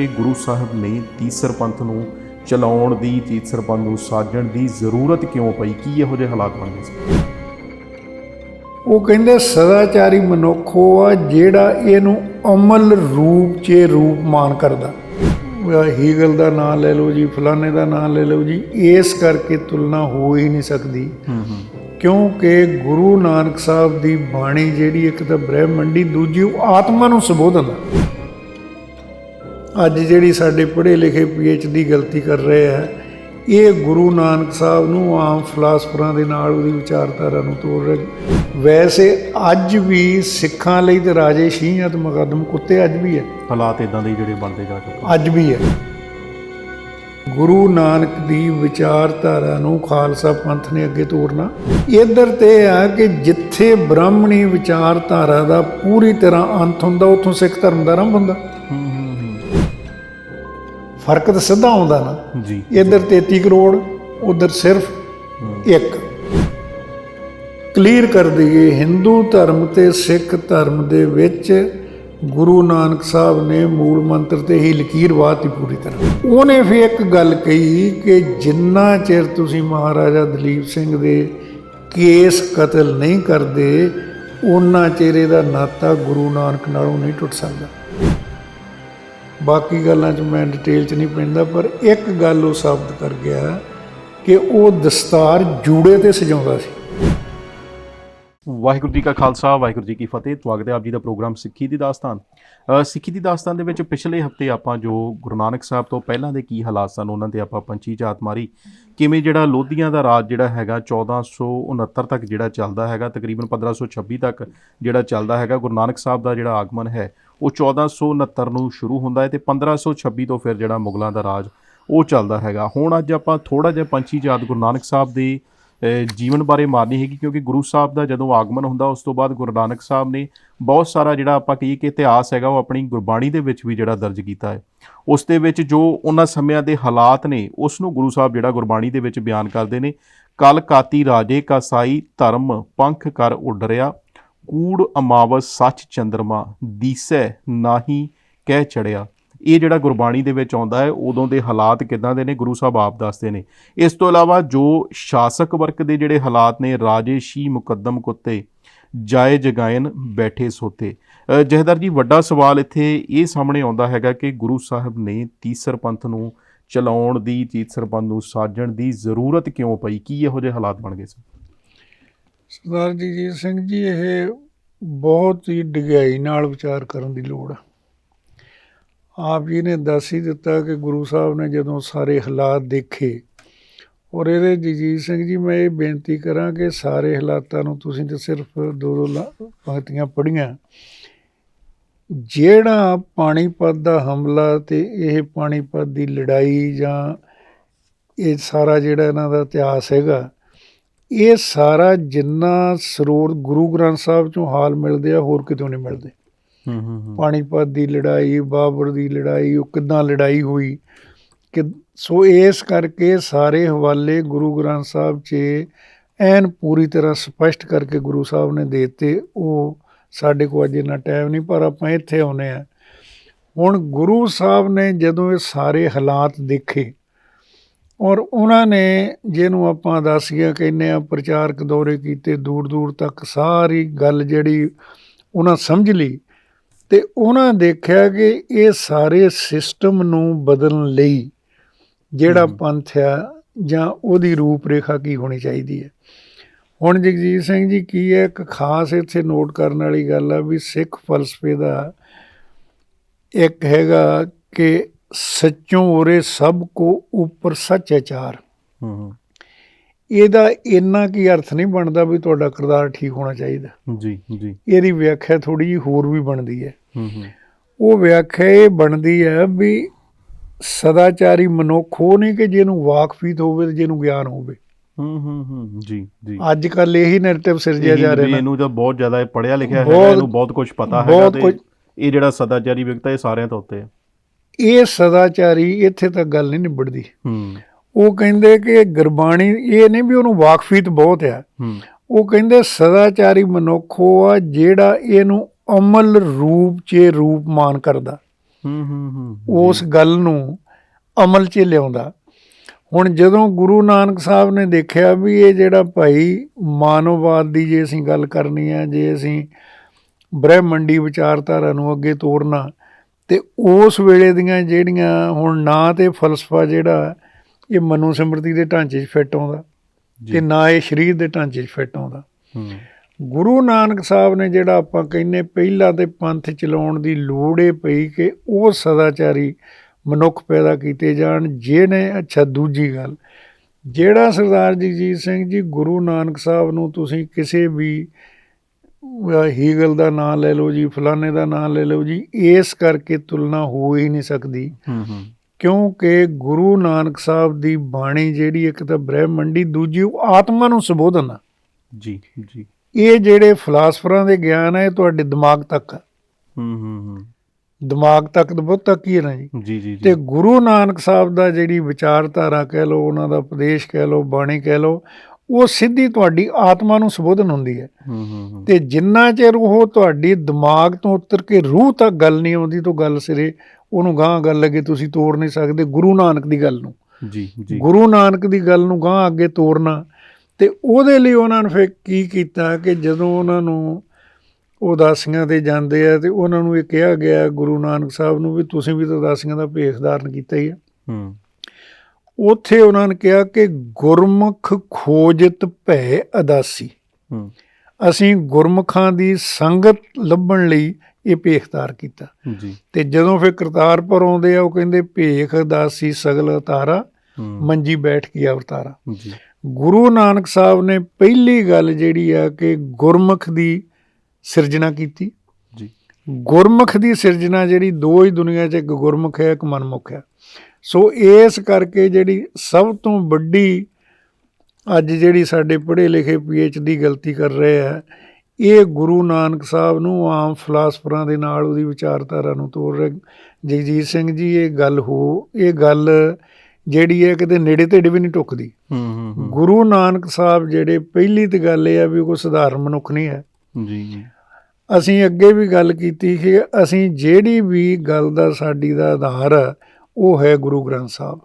ਕਿ ਗੁਰੂ ਸਾਹਿਬ ਨੇ ਤੀਸਰ ਪੰਥ ਨੂੰ ਚਲਾਉਣ ਦੀ ਤੀਸਰ ਪੰਥ ਨੂੰ ਸਾਜਣ ਦੀ ਜ਼ਰੂਰਤ ਕਿਉਂ ਪਈ? ਕੀ ਇਹੋ ਜਿਹੇ ਹਾਲਾਤ ਬਣ ਗਏ ਸੀ? ਉਹ ਕਹਿੰਦੇ ਸਦਾਚਾਰੀ ਮਨੁੱਖ ਉਹ ਆ ਜਿਹੜਾ ਇਹਨੂੰ ਅਮਲ ਰੂਪ 'ਚ ਰੂਪਮਾਨ ਕਰਦਾ। ਹੀਗਲ ਦਾ ਨਾਮ ਲੈ ਲਓ ਜੀ ਫਲਾਣੇ ਦਾ ਨਾਮ ਲੈ ਲਓ ਜੀ ਇਸ ਕਰਕੇ ਤੁਲਨਾ ਹੋ ਹੀ ਨਹੀਂ ਸਕਦੀ। ਹੂੰ ਹੂੰ। ਕਿਉਂਕਿ ਗੁਰੂ ਨਾਨਕ ਸਾਹਿਬ ਦੀ ਬਾਣੀ ਜਿਹੜੀ ਇੱਕ ਤਾਂ ਬ੍ਰਹਮੰਡੀ ਦੂਜੀ ਉਹ ਆਤਮਾ ਨੂੰ ਸੰਬੋਧਨ ਆ ਅੱਜ ਜਿਹੜੀ ਸਾਡੇ ਪੜ੍ਹੇ ਲਿਖੇ ਪੀਐਚਡੀ ਗਲਤੀ ਕਰ ਰਹੇ ਆ ਇਹ ਗੁਰੂ ਨਾਨਕ ਸਾਹਿਬ ਨੂੰ ਆਮ ਫਲਸਫਰਾਂ ਦੇ ਨਾਲ ਉਹਦੀ ਵਿਚਾਰਧਾਰਾ ਨੂੰ ਤੋੜ ਰਹੇ ਵੈਸੇ ਅੱਜ ਵੀ ਸਿੱਖਾਂ ਲਈ ਤੇ ਰਾਜੇ ਸ਼ੀਹਾਂ ਤੇ ਮੁਕੱਦਮ ਕੁੱਤੇ ਅੱਜ ਵੀ ਹੈ ਹਾਲਾਤ ਇਦਾਂ ਦੇ ਜਿਹੜੇ ਬਣਦੇ ਜਾ ਚੁੱਕੇ ਅੱਜ ਵੀ ਹੈ ਗੁਰੂ ਨਾਨਕ ਦੀ ਵਿਚਾਰਧਾਰਾ ਨੂੰ ਖਾਲਸਾ ਪੰਥ ਨੇ ਅੱਗੇ ਤੋਰਨਾ ਇਧਰ ਤੇ ਆ ਕਿ ਜਿੱਥੇ ਬ੍ਰਾਹਮਣੀ ਵਿਚਾਰਧਾਰਾ ਦਾ ਪੂਰੀ ਤਰ੍ਹਾਂ ਅੰਤ ਹੁੰਦਾ ਉੱਥੋਂ ਸਿੱਖ ਧਰਮ ਦਾ ਆਰੰਭ ਹੁੰਦਾ। ਫ਼ਰਕ ਤਾਂ ਸਿੱਧਾ ਆਉਂਦਾ ਨਾ। ਹੂੰ ਜੀ। ਇਧਰ 33 ਕਰੋੜ ਉਧਰ ਸਿਰਫ ਇੱਕ। ਕਲੀਅਰ ਕਰ ਦਈਏ ਹਿੰਦੂ ਧਰਮ ਤੇ ਸਿੱਖ ਧਰਮ ਦੇ ਵਿੱਚ ਗੁਰੂ ਨਾਨਕ ਸਾਹਿਬ ਨੇ ਮੂਲ ਮੰਤਰ ਤੇ ਹੀ ਲਕੀਰ ਵਾਤੀ ਪੂਰੀ ਤਰ੍ਹਾਂ। ਉਹਨੇ ਫਿਰ ਇੱਕ ਗੱਲ ਕਹੀ ਕਿ ਜਿੰਨਾ ਚਿਰ ਤੁਸੀਂ ਮਹਾਰਾਜਾ ਦਲੀਪ ਸਿੰਘ ਦੇ ਕੇਸ ਕਤਲ ਨਹੀਂ ਕਰਦੇ ਉਹਨਾਂ ਚਿਰ ਇਹਦਾ ਨਾਤਾ ਗੁਰੂ ਨਾਨਕ ਨਾਲੋਂ ਨਹੀਂ ਟੁੱਟ ਸਕਦਾ। ਬਾਕੀ ਗੱਲਾਂ 'ਚ ਮੈਂ ਡਿਟੇਲ 'ਚ ਨਹੀਂ ਪੈਂਦਾ, ਪਰ ਇੱਕ ਗੱਲ ਉਹ ਸਾਬਤ ਕਰ ਗਿਆ ਕਿ ਉਹ ਦਸਤਾਰ ਜੂੜੇ ਤੇ ਸਜਾਉਂਦਾ ਸੀ। ਵਾਹਿਗੁਰੂ ਜੀ ਕਾ ਖਾਲਸਾ, ਵਾਹਿਗੁਰੂ ਜੀ ਕੀ ਫਤਿਹ। ਸਵਾਗਤ ਹੈ ਆਪ ਜੀ ਦਾ ਪ੍ਰੋਗਰਾਮ ਸਿੱਖੀ ਦੀ ਦਾਸਤਾਨ। ਸਿੱਖੀ ਦੀ ਦਾਸਤਾਨ ਦੇ ਵਿੱਚ ਪਿਛਲੇ ਹਫ਼ਤੇ ਆਪਾਂ ਜੋ ਗੁਰੂ ਨਾਨਕ ਸਾਹਿਬ ਤੋਂ ਪਹਿਲਾਂ ਦੇ ਕੀ ਹਾਲਾਤ ਸਨ, ਉਹਨਾਂ ਤੇ ਆਪਾਂ ਪੰਚੀ ਜਾਤ ਮਾਰੀ। ਕਿਵੇਂ ਜਿਹੜਾ ਲੋਧੀਆਂ ਦਾ ਰਾਜ ਜਿਹੜਾ ਹੈਗਾ 1469 ਤੱਕ ਜਿਹੜਾ ਚੱਲਦਾ ਹੈਗਾ, ਤਕਰੀਬਨ 1526 ਤੱਕ ਜਿਹੜਾ ਚੱਲਦਾ ਹੈਗਾ, ਗੁਰੂ ਨਾਨਕ ਸਾਹਿਬ ਦਾ ਜਿਹੜਾ ਆਗਮਨ ਹੈ ਉਹ 1469 ਨੂੰ ਸ਼ੁਰੂ ਹੁੰਦਾ ਹੈ ਤੇ 1526 ਤੋਂ ਫਿਰ ਜਿਹੜਾ ਮੁਗਲਾਂ ਦਾ ਰਾਜ ਉਹ ਚੱਲਦਾ ਹੈਗਾ। ਹੁਣ ਅੱਜ ਆਪਾਂ ਥੋੜਾ ਜਿਹਾ ਪੰਛੀ ਯਾਦ ਗੁਰੂ ਨਾਨਕ ਸਾਹਿਬ ਦੇ ਜੀਵਨ ਬਾਰੇ ਮਾਰਨੀ ਹੈਗੀ ਕਿਉਂਕਿ ਗੁਰੂ ਸਾਹਿਬ ਦਾ ਜਦੋਂ ਆਗਮਨ ਹੁੰਦਾ ਉਸ ਤੋਂ ਬਾਅਦ ਗੁਰੂ ਨਾਨਕ ਸਾਹਿਬ ਨੇ ਬਹੁਤ ਸਾਰਾ ਜਿਹੜਾ ਆਪਾਂ ਕਹੀਏ ਕਿ ਇਤਿਹਾਸ ਹੈਗਾ ਉਹ ਆਪਣੀ ਗੁਰਬਾਣੀ ਦੇ ਵਿੱਚ ਵੀ ਜਿਹੜਾ ਦਰਜ ਕੀਤਾ ਹੈ। ਉਸ ਦੇ ਵਿੱਚ ਜੋ ਉਹਨਾਂ ਸਮਿਆਂ ਦੇ ਹਾਲਾਤ ਨੇ, ਉਸ ਨੂੰ ਗੁਰੂ ਸਾਹਿਬ ਜਿਹੜਾ ਗੁਰਬਾਣੀ ਦੇ ਵਿੱਚ ਬਿਆਨ ਕਰਦੇ ਨੇ, ਕਲ ਕਾਤੀ ਰਾਜੇ ਕਾ ਸਾਈ ਧਰਮ, ਪੰਖ ਕਰ ਉਡਰਿਆ ਕੂੜ ਅਮਾਵਸ ਸੱਚ ਚੰਦਰਮਾ ਦੀਸੈ ਨਾਹੀ ਕਹਿ ਚੜਿਆ। ਇਹ ਜਿਹੜਾ ਗੁਰਬਾਣੀ ਦੇ ਵਿੱਚ ਆਉਂਦਾ ਹੈ ਉਦੋਂ ਦੇ ਹਾਲਾਤ ਕਿਦਾਂ ਦੇ ਨੇ ਗੁਰੂ ਸਾਹਿਬ ਆਪ ਦੱਸਦੇ ਨੇ। ਇਸ ਤੋਂ ਇਲਾਵਾ ਜੋ ਸ਼ਾਸਕ ਵਰਗ ਦੇ ਜਿਹੜੇ ਹਾਲਾਤ ਨੇ ਰਾਜੇ ਸ਼ੀ ਮੁਕੱਦਮ ਕੁੱਤੇ ਜਾਏ ਜਗਾਇਨ ਬੈਠੇ ਸੋਤੇ। ਅ, ਜਹਦਰ ਜੀ ਵੱਡਾ ਸਵਾਲ ਇੱਥੇ ਇਹ ਸਾਹਮਣੇ ਆਉਂਦਾ ਹੈਗਾ ਕਿ ਗੁਰੂ ਸਾਹਿਬ ਨੇ ਤੀਸਰ ਪੰਥ ਨੂੰ ਚਲਾਉਣ ਦੀ ਤੀਸਰ ਪੰਥ ਨੂੰ ਸਾਜਣ ਦੀ ਜ਼ਰੂਰਤ ਕਿਉਂ ਪਈ? ਕੀ ਇਹੋ ਜਿਹੇ ਹਾਲਾਤ ਬਣ ਗਏ ਸੀ ਸਰਦਾਰ ਜਗਜੀਤ ਸਿੰਘ ਜੀ, ਇਹ ਬਹੁਤ ਹੀ ਡਿਗਾਈ ਨਾਲ ਵਿਚਾਰ ਕਰਨ ਦੀ ਲੋੜ ਆ। ਆਪ ਜੀ ਨੇ ਦੱਸ ਹੀ ਦਿੱਤਾ ਕਿ ਗੁਰੂ ਸਾਹਿਬ ਨੇ ਜਦੋਂ ਸਾਰੇ ਹਾਲਾਤ ਦੇਖੇ ਔਰ ਇਹਦੇ ਜਗਜੀਤ ਸਿੰਘ ਜੀ, ਮੈਂ ਇਹ ਬੇਨਤੀ ਕਰਾਂ ਕਿ ਸਾਰੇ ਹਾਲਾਤਾਂ ਨੂੰ ਤੁਸੀਂ ਤੇ ਸਿਰਫ ਦੋ ਦੋ ਲਾ- ਪੰਕਤੀਆਂ ਪੜ੍ਹੀਆਂ। ਜਿਹੜਾ ਪਾਣੀਪਤ ਦਾ ਹਮਲਾ ਤੇ ਇਹ ਪਾਣੀਪਤ ਦੀ ਲੜਾਈ ਜਾਂ ਇਹ ਸਾਰਾ ਜਿਹੜਾ ਇਹਨਾਂ ਦਾ ਇਤਿਹਾਸ ਹੈਗਾ ਇਹ ਸਾਰਾ ਜਿੰਨਾ ਸਰੋਤ ਗੁਰੂ ਗ੍ਰੰਥ ਸਾਹਿਬ ਚੋਂ ਹਾਲ ਮਿਲਦੇ ਆ ਹੋਰ ਕਿਤੋਂ ਨਹੀਂ ਮਿਲਦੇ। ਹੂੰ ਹੂੰ ਹੂੰ। ਪਾਣੀਪਤ ਦੀ ਲੜਾਈ ਬਾਬਰ ਦੀ ਲੜਾਈ ਉਹ ਕਿੱਦਾਂ ਲੜਾਈ ਹੋਈ? ਕਿ ਸੋ ਇਸ ਕਰਕੇ ਸਾਰੇ ਹਵਾਲੇ ਗੁਰੂ ਗ੍ਰੰਥ ਸਾਹਿਬ 'ਚ ਐਨ ਪੂਰੀ ਤਰ੍ਹਾਂ ਸਪਸ਼ਟ ਕਰਕੇ ਗੁਰੂ ਸਾਹਿਬ ਨੇ ਦੇ ਦਿੱਤੇ ਉਹ ਸਾਡੇ ਕੋਲ ਅਜੇ ਨਾ ਟਾਈਮ ਨਹੀਂ ਪਰ ਆਪਾਂ ਇੱਥੇ ਆਉਨੇ ਆ ਹੁਣ ਗੁਰੂ ਸਾਹਿਬ ਨੇ ਜਦੋਂ ਇਹ ਸਾਰੇ ਹਾਲਾਤ ਦੇਖੇ ਔਰ ਉਹਨਾਂ ਨੇ ਜਿਹਨੂੰ ਆਪਾਂ ਦੱਸੀਆਂ ਕਹਿੰਦੇ ਆ ਪ੍ਰਚਾਰਕ ਦੌਰੇ ਕੀਤੇ ਦੂਰ ਦੂਰ ਤੱਕ ਸਾਰੀ ਗੱਲ ਜਿਹੜੀ ਉਹਨਾਂ ਸਮਝ ਲਈ ਤੇ ਉਹਨਾਂ ਦੇਖਿਆ ਕਿ ਇਹ ਸਾਰੇ ਸਿਸਟਮ ਨੂੰ ਬਦਲਣ ਲਈ ਜਿਹੜਾ। ਪੰਥ ਆ ਜਾਂ ਉਹਦੀ ਰੂਪ ਰੇਖਾ ਕੀ ਹੋਣੀ ਚਾਹੀਦੀ ਹੈ ਹੁਣ ਜਗਜੀਤ ਸਿੰਘ ਜੀ ਕੀ ਹੈ ਇੱਕ ਖਾਸ ਇੱਥੇ ਨੋਟ ਕਰਨ ਵਾਲੀ ਗੱਲ ਆ ਵੀ ਸਿੱਖ ਫਲਸਫੇ ਦਾ ਇੱਕ ਹੈਗਾ ਕਿ ਸੱਚੋਂ ਉਰੇ ਸਭ ਕੋ ਉੱਪਰ ਸੱਚ ਹੈ ਚਾਰ। ਹੂੰ ਹੂੰ। ਇਹਦਾ ਇੰਨਾ ਕੀ ਅਰਥ ਨਹੀਂ ਬਣਦਾ ਵੀ ਤੁਹਾਡਾ ਕਿਰਦਾਰ ਠੀਕ ਹੋਣਾ ਚਾਹੀਦਾ। ਜੀ ਜੀ। ਇਹਦੀ ਵਿਆਖਿਆ ਥੋੜੀ ਜਿਹੀ ਹੋਰ ਵੀ ਬਣਦੀ ਹੈ। ਹੂੰ ਹੂੰ। ਉਹ ਵਿਆਖਿਆ ਇਹ ਬਣਦੀ ਹੈ ਵੀ ਸਦਾਚਾਰੀ ਮਨੁੱਖ ਉਹ ਨਹੀਂ ਕਿ ਜਿਹਨੂੰ ਵਾਕਫੀਤ ਹੋਵੇ ਤੇ ਜਿਹਨੂੰ ਗਿਆਨ ਹੋਵੇ। ਹੂੰ ਹੂੰ ਹੂੰ। ਜੀ ਜੀ। ਅੱਜ ਕੱਲ ਇਹੀ ਨੈਰੇਟਿਵ ਸਿਰਜਿਆ ਜਾ ਰਿਹਾ ਇਹਨੂੰ ਤਾਂ ਬਹੁਤ ਜ਼ਿਆਦਾ ਪੜਿਆ ਲਿਖਿਆ ਬਹੁਤ- ਇਹਨੂੰ ਬਹੁਤ ਕੁਝ ਪਤਾ ਹੈਗਾ ਬਹੁਤ ਤੇ ਇਹ ਜਿਹੜਾ ਸਦਾਚਾਰੀ ਵਿਅਕਤਾ ਇਹ ਸਾਰਿਆਂ ਤੋਂ ਉੱਤੇ ਹੈ। ਇਹ ਸਦਾਚਾਰੀ ਇੱਥੇ ਤੱਕ ਗੱਲ ਨਹੀਂ ਨਿਬੜਦੀ। ਹੂੰ। ਉਹ ਕਹਿੰਦੇ ਕਿ ਗੁਰਬਾਣੀ ਇਹ ਨਹੀਂ ਵੀ ਉਹਨੂੰ ਵਾਕਫੀਤ ਬਹੁਤ ਆ। ਉਹ ਕਹਿੰਦੇ ਸਦਾਚਾਰੀ ਮਨੁੱਖ ਉਹ ਆ ਜਿਹੜਾ ਇਹਨੂੰ ਅਮਲ ਰੂਪ 'ਚ ਰੂਪਮਾਨ ਕਰਦਾ। ਹੂੰ ਹੂੰ ਹੂੰ। ਉਸ ਗੱਲ ਨੂੰ ਅਮਲ 'ਚ ਲਿਆਉਂਦਾ। ਹੁਣ ਜਦੋਂ ਗੁਰੂ ਨਾਨਕ ਸਾਹਿਬ ਨੇ ਦੇਖਿਆ ਵੀ ਇਹ ਜਿਹੜਾ ਭਾਈ ਮਾਨਵਵਾਦ ਦੀ ਜੇ ਅਸੀਂ ਗੱਲ ਕਰਨੀ ਹੈ ਜੇ ਅਸੀਂ ਬ੍ਰਹਮੰਡੀ ਵਿਚਾਰਧਾਰਾ ਨੂੰ ਅੱਗੇ ਤੋਰਨਾ ਤੇ ਉਸ ਵੇਲੇ ਦੀਆਂ ਜਿਹੜੀਆਂ ਹੁਣ ਨਾ ਤੇ ਫਲਸਫਾ ਜਿਹੜਾ ਇਹ ਮਨੂ ਸਿਮਰਤੀ ਦੇ ਢਾਂਚੇ 'ਚ ਫਿੱਟ ਆਉਂਦਾ। ਤੇ ਨਾ ਇਹ ਸਰੀਰ ਦੇ ਢਾਂਚੇ 'ਚ ਫਿੱਟ ਆਉਂਦਾ ਗੁਰੂ ਨਾਨਕ ਸਾਹਿਬ ਨੇ ਜਿਹੜਾ ਆਪਾਂ ਕਹਿੰਨੇ ਪਹਿਲਾਂ ਤੇ ਪੰਥ ਚਲਾਉਣ ਦੀ ਲੋੜ ਏ ਪਈ ਕਿ ਉਹ ਸਦਾਚਾਰੀ ਮਨੁੱਖ ਪੈਦਾ ਕੀਤੇ ਜਾਣ ਜਿਹਨੇ ਅੱਛਾ ਦੂਜੀ ਗੱਲ ਜਿਹੜਾ ਸਰਦਾਰ ਜਗਜੀਤ ਸਿੰਘ ਜੀ ਗੁਰੂ ਨਾਨਕ ਸਾਹਿਬ ਨੂੰ ਤੁਸੀਂ ਕਿਸੇ ਵੀ ਹੀਗਲ ਦਾ ਨਾਮ ਲੈ ਲਓ ਜੀ ਫਲਾਣੇ ਦਾ ਨਾਮ ਲੈ ਲਓ ਜੀ ਇਸ ਕਰਕੇ ਤੁਲਨਾ ਹੋ ਹੀ ਨਹੀਂ ਸਕਦੀ। ਕਿਉਂਕਿ ਗੁਰੂ ਨਾਨਕ ਸਾਹਿਬ ਦੀ ਬਾਣੀ ਜਿਹੜੀ ਇੱਕ ਤਾਂ ਬ੍ਰਹਮੰਡੀ ਦੂਜੀ ਉਹ ਆਤਮਾ ਨੂੰ ਸੰਬੋਧਨ ਆ। ਜੀ ਜੀ। ਇਹ ਜਿਹੜੇ ਫਿਲਾਸਫਰਾਂ ਦੇ ਗਿਆਨ ਹੈ ਇਹ ਤੁਹਾਡੇ ਦਿਮਾਗ ਤੱਕ ਹੂੰ ਹੂੰ ਦਿਮਾਗ ਤੱਕ ਤਾਂ ਬਹੁਤ ਤੱਕ ਹੀ ਹੈ ਨਾ ਜੀ ਜੀ। ਤੇ ਗੁਰੂ ਨਾਨਕ ਸਾਹਿਬ ਦਾ ਜਿਹੜੀ ਵਿਚਾਰਧਾਰਾ ਕਹਿ ਲਓ ਉਹਨਾਂ ਦਾ ਉਪਦੇਸ਼ ਕਹਿ ਲਓ ਬਾਣੀ ਕਹਿ ਲਓ ਉਹ ਸਿੱਧੀ ਤੁਹਾਡੀ ਆਤਮਾ ਨੂੰ ਸੰਬੋਧਨ ਹੁੰਦੀ ਹੈ। ਤੇ ਜਿੰਨਾ ਚਿਰ ਉਹ ਤੁਹਾਡੀ ਦਿਮਾਗ ਤੋਂ ਉਤਰ ਕੇ ਰੂਹ ਤੱਕ ਗੱਲ ਨਹੀਂ ਆਉਂਦੀ ਤਾਂ ਗੱਲ ਸਿਰੇ ਉਹਨੂੰ ਗਾਂ ਗੱਲ ਅੱਗੇ ਤੁਸੀਂ ਤੋੜ ਨਹੀਂ ਸਕਦੇ ਗੁਰੂ ਨਾਨਕ ਦੀ ਗੱਲ ਨੂੰ। ਜੀ ਜੀ। ਗੁਰੂ ਨਾਨਕ ਦੀ ਗੱਲ ਨੂੰ ਗਾਂ ਅੱਗੇ ਤੋਰਨਾ ਤੇ ਉਹਦੇ ਲਈ ਉਹਨਾਂ ਨੇ ਫਿਰ ਕੀ ਕੀਤਾ ਕਿ ਜਦੋਂ ਉਹਨਾਂ ਨੂੰ ਉਦਾਸੀਆਂ ਤੇ ਜਾਂਦੇ ਆ ਤੇ ਉਹਨਾਂ ਨੂੰ ਇਹ ਕਿਹਾ ਗਿਆ ਗੁਰੂ ਨਾਨਕ ਸਾਹਿਬ ਨੂੰ ਵੀ ਤੁਸੀਂ ਵੀ ਤਾਂ ਉਦਾਸੀਆਂ ਦਾ ਭੇਖ ਧਾਰਨ ਕੀਤਾ ਹੀ ਆ। ਹੂੰ। ਉੱਥੇ ਉਹਨਾਂ ਨੇ ਕਿਹਾ ਕਿ ਗੁਰਮੁਖ ਖੋਜਤ ਭੈ ਅਦਾਸੀ। ਅਸੀਂ ਗੁਰਮੁਖਾਂ ਦੀ ਸੰਗਤ ਲੱਭਣ ਲਈ ਇਹ ਭੇਖ ਧਾਰ ਕੀਤਾ। ਜੀ। ਤੇ ਜਦੋਂ ਫਿਰ ਕਰਤਾਰਪੁਰ ਆਉਂਦੇ ਆ ਉਹ ਕਹਿੰਦੇ ਭੇਖ ਅਦਾਸੀ ਸਗਲ ਤਾਰਾ ਹੂੰ। ਮੰਜੀ ਬੈਠ ਕੇ ਅਵਤਾਰਾ। ਜੀ। ਗੁਰੂ ਨਾਨਕ ਸਾਹਿਬ ਨੇ ਪਹਿਲੀ ਗੱਲ ਜਿਹੜੀ ਆ ਕਿ ਗੁਰਮੁਖ ਦੀ ਸਿਰਜਣਾ ਕੀਤੀ। ਜੀ। ਗੁਰਮੁਖ ਦੀ ਸਿਰਜਣਾ ਜਿਹੜੀ ਦੋ ਹੀ ਦੁਨੀਆ 'ਚ ਇੱਕ ਗੁਰਮੁਖ ਹੈ ਇੱਕ ਮਨਮੁਖ ਹੈ। ਸੋ ਇਸ ਕਰਕੇ ਜਿਹੜੀ ਸਭ ਤੋਂ ਵੱਡੀ ਅੱਜ ਜਿਹੜੀ ਸਾਡੇ ਪੜ੍ਹੇ ਲਿਖੇ ਡੀ ਗਲਤੀ ਕਰ ਰਹੇ ਆ ਇਹ ਗੁਰੂ ਨਾਨਕ ਸਾਹਿਬ ਨੂੰ ਆਮ ਫਿਲਾਸਫਰਾਂ ਦੇ ਨਾਲ ਉਹਦੀ ਵਿਚਾਰਧਾਰਾ ਨੂੰ ਤੋੜ ਰਹੇ। ਜਗਜੀਤ ਸਿੰਘ ਜੀ ਇਹ ਗੱਲ ਹੋ ਇਹ ਗੱਲ ਜਿਹੜੀ ਹੈ ਕਿਤੇ ਨੇੜੇ ਤੇੜੇ ਵੀ ਨਹੀਂ ਟੁੱਕਦੀ। ਹੂੰ ਗੁਰੂ ਨਾਨਕ ਸਾਹਿਬ ਜਿਹੜੇ ਪਹਿਲੀ ਤੇ ਗੱਲ ਇਹ ਆ ਵੀ ਉਹ ਕੋਈ ਸਧਾਰਨ ਮਨੁੱਖ ਨਹੀਂ ਹੈ। ਜੀ ਜੀ। ਅਸੀਂ ਅੱਗੇ ਵੀ ਗੱਲ ਕੀਤੀ ਕਿ ਅਸੀਂ ਜਿਹੜੀ ਵੀ ਗੱਲ ਦਾ ਸਾਡੀ ਦਾ ਆਧਾਰ ਹੈ ਉਹ ਹੈ ਗੁਰੂ ਗ੍ਰੰਥ ਸਾਹਿਬ।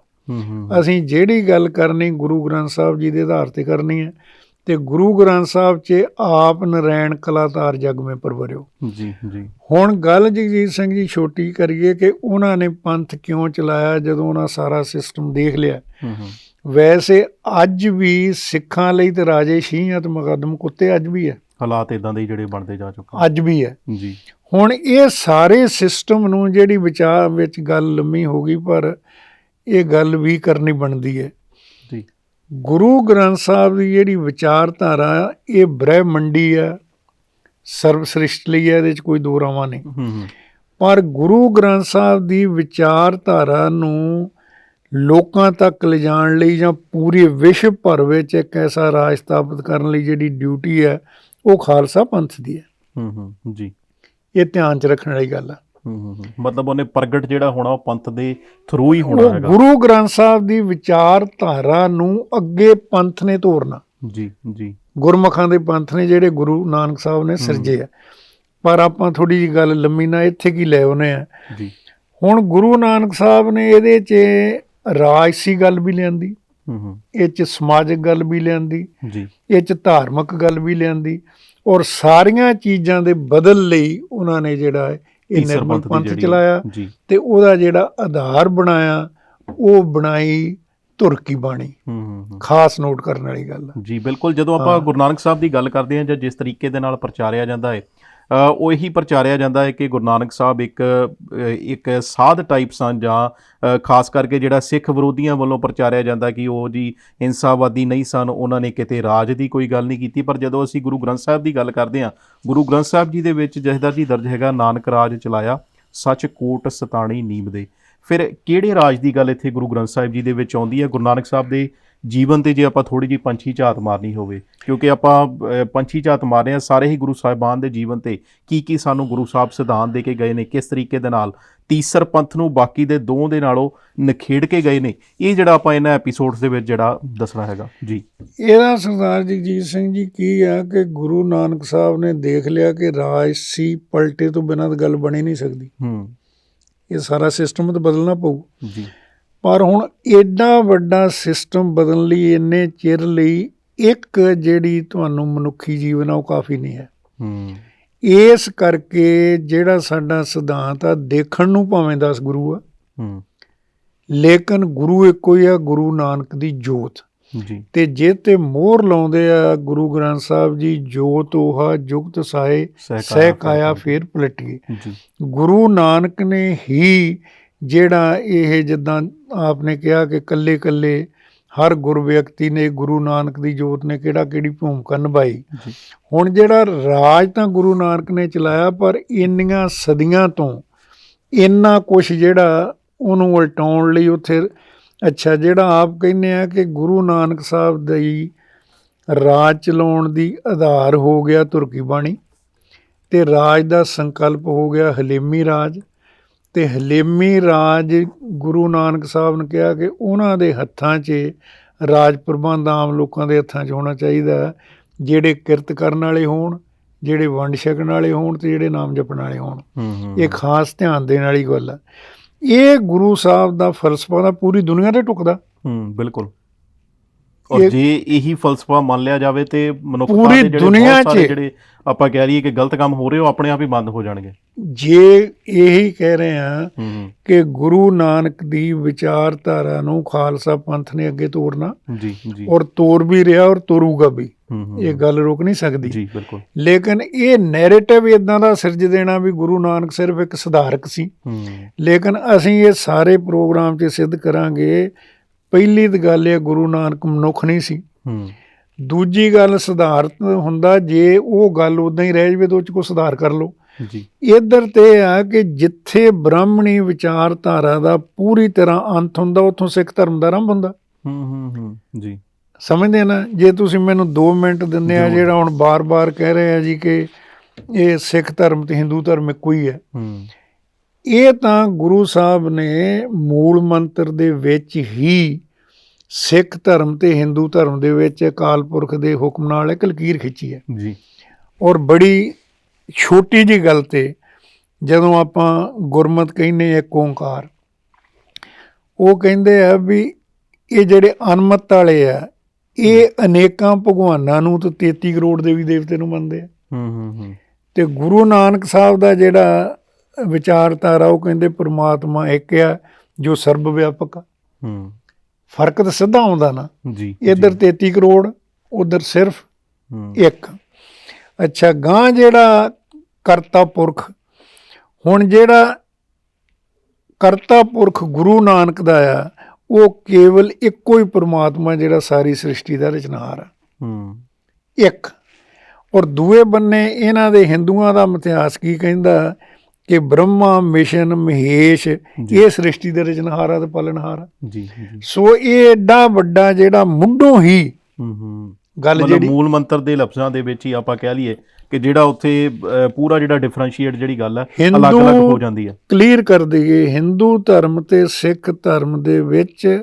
ਅਸੀਂ ਜਿਹੜੀ ਗੱਲ ਕਰਨੀ ਗੁਰੂ ਗ੍ਰੰਥ ਸਾਹਿਬ ਜੀ ਦੇ ਆਧਾਰ ਤੇ ਕਰਨੀ ਹੈ ਤੇ ਗੁਰੂ ਗ੍ਰੰਥ ਸਾਹਿਬ 'ਚ ਆਪ ਨਰੈਣ ਕਲਾਤਾਰ ਜਗ ਮੇ ਪਰਵਰਿਓ। ਜੀ ਜੀ। ਹੁਣ ਗੱਲ ਜਗਜੀਤ ਸਿੰਘ ਜੀ ਛੋਟੀ ਕਰੀਏ ਕਿ ਉਹਨਾਂ ਨੇ ਪੰਥ ਕਿਉਂ ਚਲਾਇਆ ਜਦੋਂ ਉਹਨਾਂ ਸਾਰਾ ਸਿਸਟਮ ਦੇਖ ਲਿਆ। ਵੈਸੇ ਅੱਜ ਵੀ ਸਿੱਖਾਂ ਲਈ ਤੇ ਰਾਜੇ ਸ਼ੀਹਾਂ ਤੇ ਮੁਕੱਦਮ ਕੁੱਤੇ ਅੱਜ ਵੀ ਹੈ ਹਾਲਾਤ ਇਦਾਂ ਦੇ ਹੀ ਜਿਹੜੇ ਬਣਦੇ ਜਾ ਚੁੱਕੇ ਅੱਜ ਵੀ ਹੈ। ਜੀ। ਹੁਣ ਇਹ ਸਾਰੇ ਸਿਸਟਮ ਨੂੰ ਜਿਹੜੀ ਵਿਚਾਰ ਵਿੱਚ ਗੱਲ ਲੰਮੀ ਹੋ ਗਈ ਪਰ ਇਹ ਗੱਲ ਵੀ ਕਰਨੀ ਬਣਦੀ ਹੈ। ਜੀ। ਗੁਰੂ ਗ੍ਰੰਥ ਸਾਹਿਬ ਦੀ ਜਿਹੜੀ ਵਿਚਾਰਧਾਰਾ ਇਹ ਬ੍ਰਹਮੰਡੀ ਆ ਸਰਵ ਸ੍ਰਿਸ਼ਟ ਲਈ ਹੈ ਇਹਦੇ ਵਿੱਚ ਕੋਈ ਦੋ ਰਾਵਾਂ ਨਹੀਂ ਹੂੰ ਹੂੰ। ਪਰ ਗੁਰੂ ਗ੍ਰੰਥ ਸਾਹਿਬ ਦੀ ਵਿਚਾਰਧਾਰਾ ਨੂੰ ਲੋਕਾਂ ਤੱਕ ਲਿਜਾਣ ਲਈ ਜਾਂ ਪੂਰੇ ਵਿਸ਼ਵ ਭਰ ਵਿੱਚ ਇੱਕ ਐਸਾ ਰਾਜ ਸਥਾਪਿਤ ਕਰਨ ਲਈ ਜਿਹੜੀ ਡਿਊਟੀ ਹੈ ਉਹ ਖਾਲਸਾ ਪੰਥ ਦੀ ਹੈ। ਹੂੰ ਹੂੰ ਜੀ। ਇਹ ਧਿਆਨ 'ਚ ਰੱਖਣ ਵਾਲੀ ਗੱਲ ਹੈ ਹੂੰ ਹੂੰ। ਮਤਲਬ ਉਹਨੇ ਪ੍ਰਗਟ ਜਿਹੜਾ ਹੋਣਾ ਉਹ ਪੰਥ ਦੇ ਥਰੂ ਹੀ ਹੋਣਾ ਹੈਗਾ। ਗੁਰੂ ਗ੍ਰੰਥ ਸਾਹਿਬ ਦੀ ਵਿਚਾਰਧਾਰਾ ਨੂੰ ਅੱਗੇ ਪੰਥ ਨੇ ਤੋਰਨਾ। ਜੀ ਜੀ। ਗੁਰਮੁਖਾਂ ਦੇ ਪੰਥ ਨੇ ਜਿਹੜੇ ਗੁਰੂ ਨਾਨਕ ਸਾਹਿਬ ਨੇ ਸਿਰਜੇ ਆ। ਪਰ ਆਪਾਂ ਥੋੜੀ ਜੀ ਗੱਲ ਲੰਮੀ ਨਾ ਇੱਥੇ ਕੀ ਲੈ ਆਉਨੇ ਆ। ਜੀ। ਹੁਣ ਗੁਰੂ ਨਾਨਕ ਸਾਹਿਬ ਨੇ ਇਹਦੇ 'ਚ ਰਾਜਸੀ ਗੱਲ ਵੀ ਲਿਆਂਦੀ। ਹੂੰ ਇਹ 'ਚ ਸਮਾਜਿਕ ਗੱਲ ਵੀ ਲਿਆਂਦੀ ਜੀ ਇਹ 'ਚ ਧਾਰਮਿਕ ਗੱਲ ਵੀ ਲਿਆਂਦੀ ਔਰ ਸਾਰੀਆਂ ਚੀਜ਼ਾਂ ਦੇ ਬਦਲ ਲਈ ਉਹਨਾਂ ਨੇ ਜਿਹੜਾ ਇਹ ਨਿਰਮਲ ਪੰਥ ਚਲਾਇਆ ਤੇ ਉਹਦਾ ਜਿਹੜਾ ਆਧਾਰ ਬਣਾਇਆ ਉਹ ਬਣਾਈ ਤੁਰਕੀ ਬਾਣੀ। ਖਾਸ ਨੋਟ ਕਰਨ ਵਾਲੀ ਗੱਲ। ਜੀ ਬਿਲਕੁਲ ਜਦੋਂ ਆਪਾਂ। ਗੁਰੂ ਨਾਨਕ ਸਾਹਿਬ ਦੀ ਗੱਲ ਕਰਦੇ ਹਾਂ ਜਾਂ ਜਿਸ ਤਰੀਕੇ ਦੇ ਨਾਲ ਪ੍ਰਚਾਰਿਆ ਜਾਂਦਾ ਹੈ ਉਹ ਇਹੀ ਪ੍ਰਚਾਰਿਆ ਜਾਂਦਾ ਹੈ ਕਿ ਗੁਰੂ ਨਾਨਕ ਸਾਹਿਬ ਇੱਕ ਇੱਕ ਸਾਧ ਟਾਈਪ ਸਨ ਜਾਂ ਖਾਸ ਕਰਕੇ ਜਿਹੜਾ ਸਿੱਖ ਵਿਰੋਧੀਆਂ ਵੱਲੋਂ ਪ੍ਰਚਾਰਿਆ ਜਾਂਦਾ ਕਿ ਉਹ ਜੀ ਇਨਸਾਫਵਾਦੀ ਨਹੀਂ ਸਨ, ਉਹਨਾਂ ਨੇ ਕਿਤੇ ਰਾਜ ਦੀ ਕੋਈ ਗੱਲ ਨਹੀਂ ਕੀਤੀ। ਪਰ ਜਦੋਂ ਅਸੀਂ ਗੁਰੂ ਗ੍ਰੰਥ ਸਾਹਿਬ ਦੀ ਗੱਲ ਕਰਦੇ ਹਾਂ, ਗੁਰੂ ਗ੍ਰੰਥ ਸਾਹਿਬ ਜੀ ਦੇ ਵਿੱਚ ਜਹਦਰ ਜੀ ਦਰਜ ਹੈਗਾ, ਨਾਨਕ ਰਾਜ ਚਲਾਇਆ, ਸੱਚ ਕੋਟ ਸਤਾਣੀ ਨੀਮ ਦੇ। ਫਿਰ ਕਿਹੜੇ ਰਾਜ ਦੀ ਗੱਲ ਇੱਥੇ ਗੁਰੂ ਗ੍ਰੰਥ ਸਾਹਿਬ ਜੀ ਦੇ ਵਿੱਚ ਆਉਂਦੀ ਹੈ? ਗੁਰੂ ਨਾਨਕ ਸਾਹਿਬ ਦੇ ਜੀਵਨ ਤੇ ਜੇ ਆਪਾਂ ਥੋੜੀ ਜੀ ਪੰਛੀ ਝਾਤ ਮਾਰਨੀ ਹੋਵੇ ਕਿਉਂਕਿ ਆਪਾਂ ਪੰਛੀ ਝਾਤ ਮਾਰ ਰਹੇ ਹਾਂ ਸਾਰੇ ਹੀ ਗੁਰੂ ਸਾਹਿਬਾਨ ਦੇ ਜੀਵਨ ਤੇ ਕੀ ਕੀ ਸਾਨੂੰ ਗੁਰੂ ਸਾਹਿਬ ਸਿਧਾਂਤ ਦੇ ਕੇ ਗਏ ਨੇ ਕਿਸ ਤਰੀਕੇ ਦੇ ਨਾਲ ਤੀਸਰ ਪੰਥ ਨੂੰ ਬਾਕੀ ਦੇ ਦੋ ਦੇ ਨਾਲੋਂ ਨਖੇੜ ਕੇ ਗਏ ਨੇ ਇਹ ਜਿਹੜਾ ਆਪਾਂ ਇਹਨਾਂ ਐਪੀਸੋਡਸ ਦੇ ਵਿੱਚ ਜਿਹੜਾ ਦੱਸਣਾ ਹੈਗਾ ਜੀ। ਇਹਦਾ ਸਰਦਾਰ ਜਗਜੀਤ ਸਿੰਘ ਜੀ ਕੀ ਆ ਕਿ ਗੁਰੂ ਨਾਨਕ ਸਾਹਿਬ ਨੇ ਦੇਖ ਲਿਆ ਕਿ ਰਾਜਸੀ ਪਲਟੇ ਤੋਂ ਬਿਨਾਂ ਤਾਂ ਗੱਲ ਬਣੀ ਨਹੀਂ ਸਕਦੀ। ਹੂੰ। ਇਹ ਸਾਰਾ ਸਿਸਟਮ ਤਾਂ ਬਦਲਣਾ ਪਊ। ਜੀ। ਪਰ ਹੁਣ ਐਡਾ ਵੱਡਾ ਸਿਸਟਮ ਬਦਲਣ ਲਈ ਇੰਨੇ ਚਿਰ ਲਈ ਇੱਕ ਜਿਹੜੀ ਤੁਹਾਨੂੰ ਮਨੁੱਖੀ ਜੀਵਨ ਆ ਉਹ ਕਾਫੀ ਨਹੀਂ ਹੈ। ਹੂੰ। ਇਸ ਕਰਕੇ ਜਿਹੜਾ ਸਾਡਾ ਸਿਧਾਂਤ ਆ ਦੇਖਣ ਨੂੰ ਭਾਵੇਂ 10 ਗੁਰੂ ਆ ਹੂੰ। ਲੇਕਿਨ ਗੁਰੂ ਇੱਕੋ ਹੀ ਆ ਗੁਰੂ ਨਾਨਕ ਦੀ ਜੋਤ। ਜੀ। ਤੇ ਜੇ ਤੇ ਮੋਹਰ ਲਾਉਂਦੇ ਆ ਗੁਰੂ ਗ੍ਰੰਥ ਸਾਹਿਬ ਜੀ ਜੋਤ 오ਹਾ ਜੁਗਤ ਸਾਏ ਸਹਿ ਕਾਇਆ ਫੇਰ ਪਲਟੀਏ। ਜੀ। ਗੁਰੂ ਨਾਨਕ ਨੇ ਹੀ ਜਿਹੜਾ ਇਹ ਜਿੱਦਾਂ ਆਪਨੇ ਕਿਹਾ ਕਿ ਕੱਲੇ ਕੱਲੇ ਹਰ ਗੁਰ ਵਿਅਕਤੀ ਨੇ ਗੁਰੂ ਨਾਨਕ ਦੀ ਜੋਤ ਨੇ ਕਿਹੜਾ ਕਿਹੜੀ ਭੂਮਿਕਾ ਨਿਭਾਈ? ਹੁਣ ਜਿਹੜਾ ਰਾਜ ਤਾਂ ਗੁਰੂ ਨਾਨਕ ਨੇ ਚਲਾਇਆ ਪਰ ਇੰਨੀਆਂ ਸਦੀਆਂ ਤੋਂ ਇੰਨਾ ਕੁਝ ਜਿਹੜਾ ਉਹਨੂੰ ਉਲਟਾਉਣ ਲਈ ਉੱਥੇ ਅੱਛਾ ਜਿਹੜਾ ਆਪ ਕਹਿੰਦੇ ਆ ਕਿ ਗੁਰੂ ਨਾਨਕ ਸਾਹਿਬ ਦੀ ਰਾਜ ਚਲਾਉਣ ਦੀ ਆਧਾਰ ਹੋ ਗਿਆ ਤੁਰਕੀ ਬਾਣੀ ਤੇ ਰਾਜ ਦਾ ਸੰਕਲਪ ਹੋ ਗਿਆ ਹਲੀਮੀ ਰਾਜ। ਤੇ ਹਲੀਮੀ ਰਾਜ ਗੁਰੂ ਨਾਨਕ ਸਾਹਿਬ ਨੇ ਕਿਹਾ ਕਿ ਉਹਨਾਂ ਦੇ ਹੱਥਾਂ 'ਚ ਰਾਜ ਪ੍ਰਬੰਧ ਆਮ ਲੋਕਾਂ ਦੇ ਹੱਥਾਂ 'ਚ ਹੋਣਾ ਚਾਹੀਦਾ ਜਿਹੜੇ ਕਿਰਤ ਕਰਨ ਵਾਲੇ ਹੋਣ ਜਿਹੜੇ ਵੰਡ ਛਕਣ ਵਾਲੇ ਹੋਣ ਤੇ ਜਿਹੜੇ ਨਾਮ ਜਪਣ ਵਾਲੇ ਹੋਣ। ਇਹ ਖਾਸ ਧਿਆਨ ਦੇਣ ਵਾਲੀ ਗੱਲ ਹੈ। ਇਹ ਗੁਰੂ ਸਾਹਿਬ ਦਾ ਫਲਸਫਾ ਦਾ ਪੂਰੀ ਦੁਨੀਆ ਤੇ ਟੁਕਦਾ ਹੂੰ ਬਿਲਕੁਲ। ਔਰ ਜੇ ਇਹੀ ਫਲਸਫਾ ਮੰਨ ਲਿਆ ਜਾਵੇ ਤੇ ਮਨੁੱਖਤਾ ਦੇ ਜਿਹੜੇ ਬਹੁਤ ਸਾਰੇ ਜਿਹੜੇ ਆਪਾਂ ਕਹਿ ਰਹੀਏ ਕਿ ਗਲਤ ਕੰਮ ਹੋ ਰਹੇ ਉਹ ਆਪਣੇ ਆਪ ਹੀ ਬੰਦ ਹੋ ਜਾਣਗੇ। ਜੇ ਇਹੀ ਕਹਿ ਰਹੇ ਆ ਕਿ ਗੁਰੂ ਨਾਨਕ ਦੀ ਵਿਚਾਰਧਾਰਾ ਨੂੰ ਖਾਲਸਾ ਪੰਥ ਨੇ ਅੱਗੇ ਤੋਰਨਾ ਜੀ ਜੀ। ਔਰ ਤੋਰ ਵੀ ਰਿਹਾ ਔਰ ਤੋਰੂਗਾ ਵੀ। ਇਹ ਗੱਲ ਰੁਕ ਨਹੀਂ ਸਕਦੀ। ਜੀ ਬਿਲਕੁਲ। ਲੇਕਿਨ ਇਹ ਨੈਰੇਟਿਵ ਇਦਾਂ ਦਾ ਸਿਰਜ ਦੇਣਾ ਵੀ ਗੁਰੂ ਨਾਨਕ ਸਿਰਫ ਇੱਕ ਸੁਧਾਰਕ ਸੀ। ਲੇਕਿਨ ਅਸੀਂ ਇਹ ਸਾਰੇ ਪ੍ਰੋਗਰਾਮ 'ਚ ਸਿੱਧ ਕਰਾਂਗੇ ਪਹਿਲੀ ਤਾਂ ਗੱਲ ਇਹ ਗੁਰੂ ਨਾਨਕ ਮਨੁੱਖ ਨਹੀਂ ਸੀ। ਹੂੰ। ਦੂਜੀ ਗੱਲ ਸੁਧਾਰਤ ਹੁੰਦਾ ਜੇ ਉਹ ਗੱਲ ਉਦਾਂ ਹੀ ਰਹਿ ਜਵੇ ਤਾਂ ਉਹ 'ਚ ਕੋਈ ਸੁਧਾਰ ਕਰ ਲਓ। ਜੀ। ਇਧਰ ਤੇ ਆ ਕਿ ਜਿੱਥੇ ਬ੍ਰਾਹਮਣੀ ਵਿਚਾਰਧਾਰਾ ਦਾ ਪੂਰੀ ਤਰ੍ਹਾਂ ਅੰਤ ਹੁੰਦਾ ਉੱਥੋਂ ਸਿੱਖ ਧਰਮ ਦਾ ਆਰੰਭ ਹੁੰਦਾ। ਹੂੰ ਹੂੰ ਹੂੰ ਜੀ। ਸਮਝਦੇ ਨਾ? ਜੇ ਤੁਸੀਂ ਮੈਨੂੰ 2 ਮਿੰਟ ਦਿੰਦੇ ਆ। ਜਿਹੜਾ ਹੁਣ ਬਾਰ-ਬਾਰ ਕਹਿ ਰਹੇ ਆ ਜੀ ਕਿ ਇਹ ਸਿੱਖ ਧਰਮ ਤੇ ਹਿੰਦੂ ਧਰਮ ਇੱਕੋ ਹੀ ਹੈ। ਹੂੰ। ਇਹ ਤਾਂ ਗੁਰੂ ਸਾਹਿਬ ਨੇ ਮੂਲ ਮੰਤਰ ਦੇ ਵਿੱਚ ਹੀ ਸਿੱਖ ਧਰਮ ਤੇ ਹਿੰਦੂ ਧਰਮ ਦੇ ਵਿੱਚ ਅਕਾਲ ਪੁਰਖ ਦੇ ਹੁਕਮ ਨਾਲ ਇੱਕ ਲਕੀਰ ਖਿੱਚੀ ਹੈ। ਜੀ। ਔਰ ਬੜੀ ਛੋਟੀ ਜੀ ਗੱਲ ਤੇ ਜਦੋਂ ਆਪਾਂ ਗੁਰਮਤ ਕਹਿੰਦੇ ਇੱਕ ਓੰਕਾਰ ਉਹ ਕਹਿੰਦੇ ਆ ਵੀ ਇਹ ਜਿਹੜੇ ਅਨਮਤ ਵਾਲੇ ਆ ਇਹ ਅਨੇਕਾਂ ਭਗਵਾਨਾਂ ਨੂੰ ਤੇ 33 ਕਰੋੜ ਦੇਵੀ ਦੇਵਤੇ ਨੂੰ ਮੰਨਦੇ ਆ। ਹੂੰ ਹੂੰ ਹੂੰ। ਤੇ ਗੁਰੂ ਨਾਨਕ ਸਾਹਿਬ ਦਾ ਜਿਹੜਾ ਵਿਚਾਰਧਾਰਾ ਉਹ ਕਹਿੰਦੇ ਪ੍ਰਮਾਤਮਾ ਇੱਕ ਆ ਜੋ ਸਰਬ ਵਿਆਪਕ ਆ। ਹੂੰ। ਫ਼ਰਕ ਤਾਂ ਸਿੱਧਾ ਆਉਂਦਾ ਨਾ। ਜੀ ਇੱਧਰ ਜੀ, 33 ਕਰੋੜ ਉਧਰ ਸਿਰਫ ਇੱਕ। ਅੱਛਾ ਗਾਂ ਜਿਹੜਾ ਕਰਤਾ ਪੁਰਖ ਹੁਣ ਜਿਹੜਾ ਕਰਤਾ ਪੁਰਖ ਗੁਰੂ ਨਾਨਕ ਦਾ ਆ ਉਹ ਕੇਵਲ ਇੱਕੋ ਹੀ ਪ੍ਰਮਾਤਮਾ ਜਿਹੜਾ ਸਾਰੀ ਸ੍ਰਿਸ਼ਟੀ ਦਾ ਰਚਨਹਾਰ ਆ। ਹੂੰ। ਇੱਕ। ਔਰ ਦੂਏ ਬੰਨੇ ਇਹਨਾਂ ਦੇ ਹਿੰਦੂਆਂ ਦਾ ਇਤਿਹਾਸ ਕੀ ਕਹਿੰਦਾ ਕਿ ਬ੍ਰਹਮਾ ਮਿਸ਼ਨ ਮਹੇਸ਼। ਇਹ ਸ੍ਰਿਸ਼ਟੀ ਦੇ ਰਚਨਹਾਰ ਤੇ ਪਾਲਣਹਾਰ ਜੀ ਸੋ ਇਹ ਏਡਾ ਵੱਡਾ ਜਿਹੜਾ ਮੁੱਢੋਂ ਹੀ ਹੂੰ ਹੂੰ। ਗੱਲ ਜਿਹੜੀ ਮੂਲ ਮੰਤਰ ਦੇ ਲਫ਼ਜ਼ਾਂ ਦੇ ਵਿੱਚ ਹੀ ਆਪਾਂ ਕਹਿ ਲਈਏ ਕਿ ਜਿਹੜਾ ਉੱਥੇ ਪੂਰਾ ਜਿਹੜਾ ਡਿਫਰੈਂਸ਼ੀਏਟ ਜਿਹੜੀ ਗੱਲ ਹੈ ਅਲੱਗ-ਅਲੱਗ ਹੋ ਜਾਂਦੀ ਹੈ ਕਲੀਅਰ ਕਰ ਦਈਏ ਹਿੰਦੂ ਧਰਮ ਤੇ ਸਿੱਖ ਧਰਮ ਦੇ ਵਿੱਚ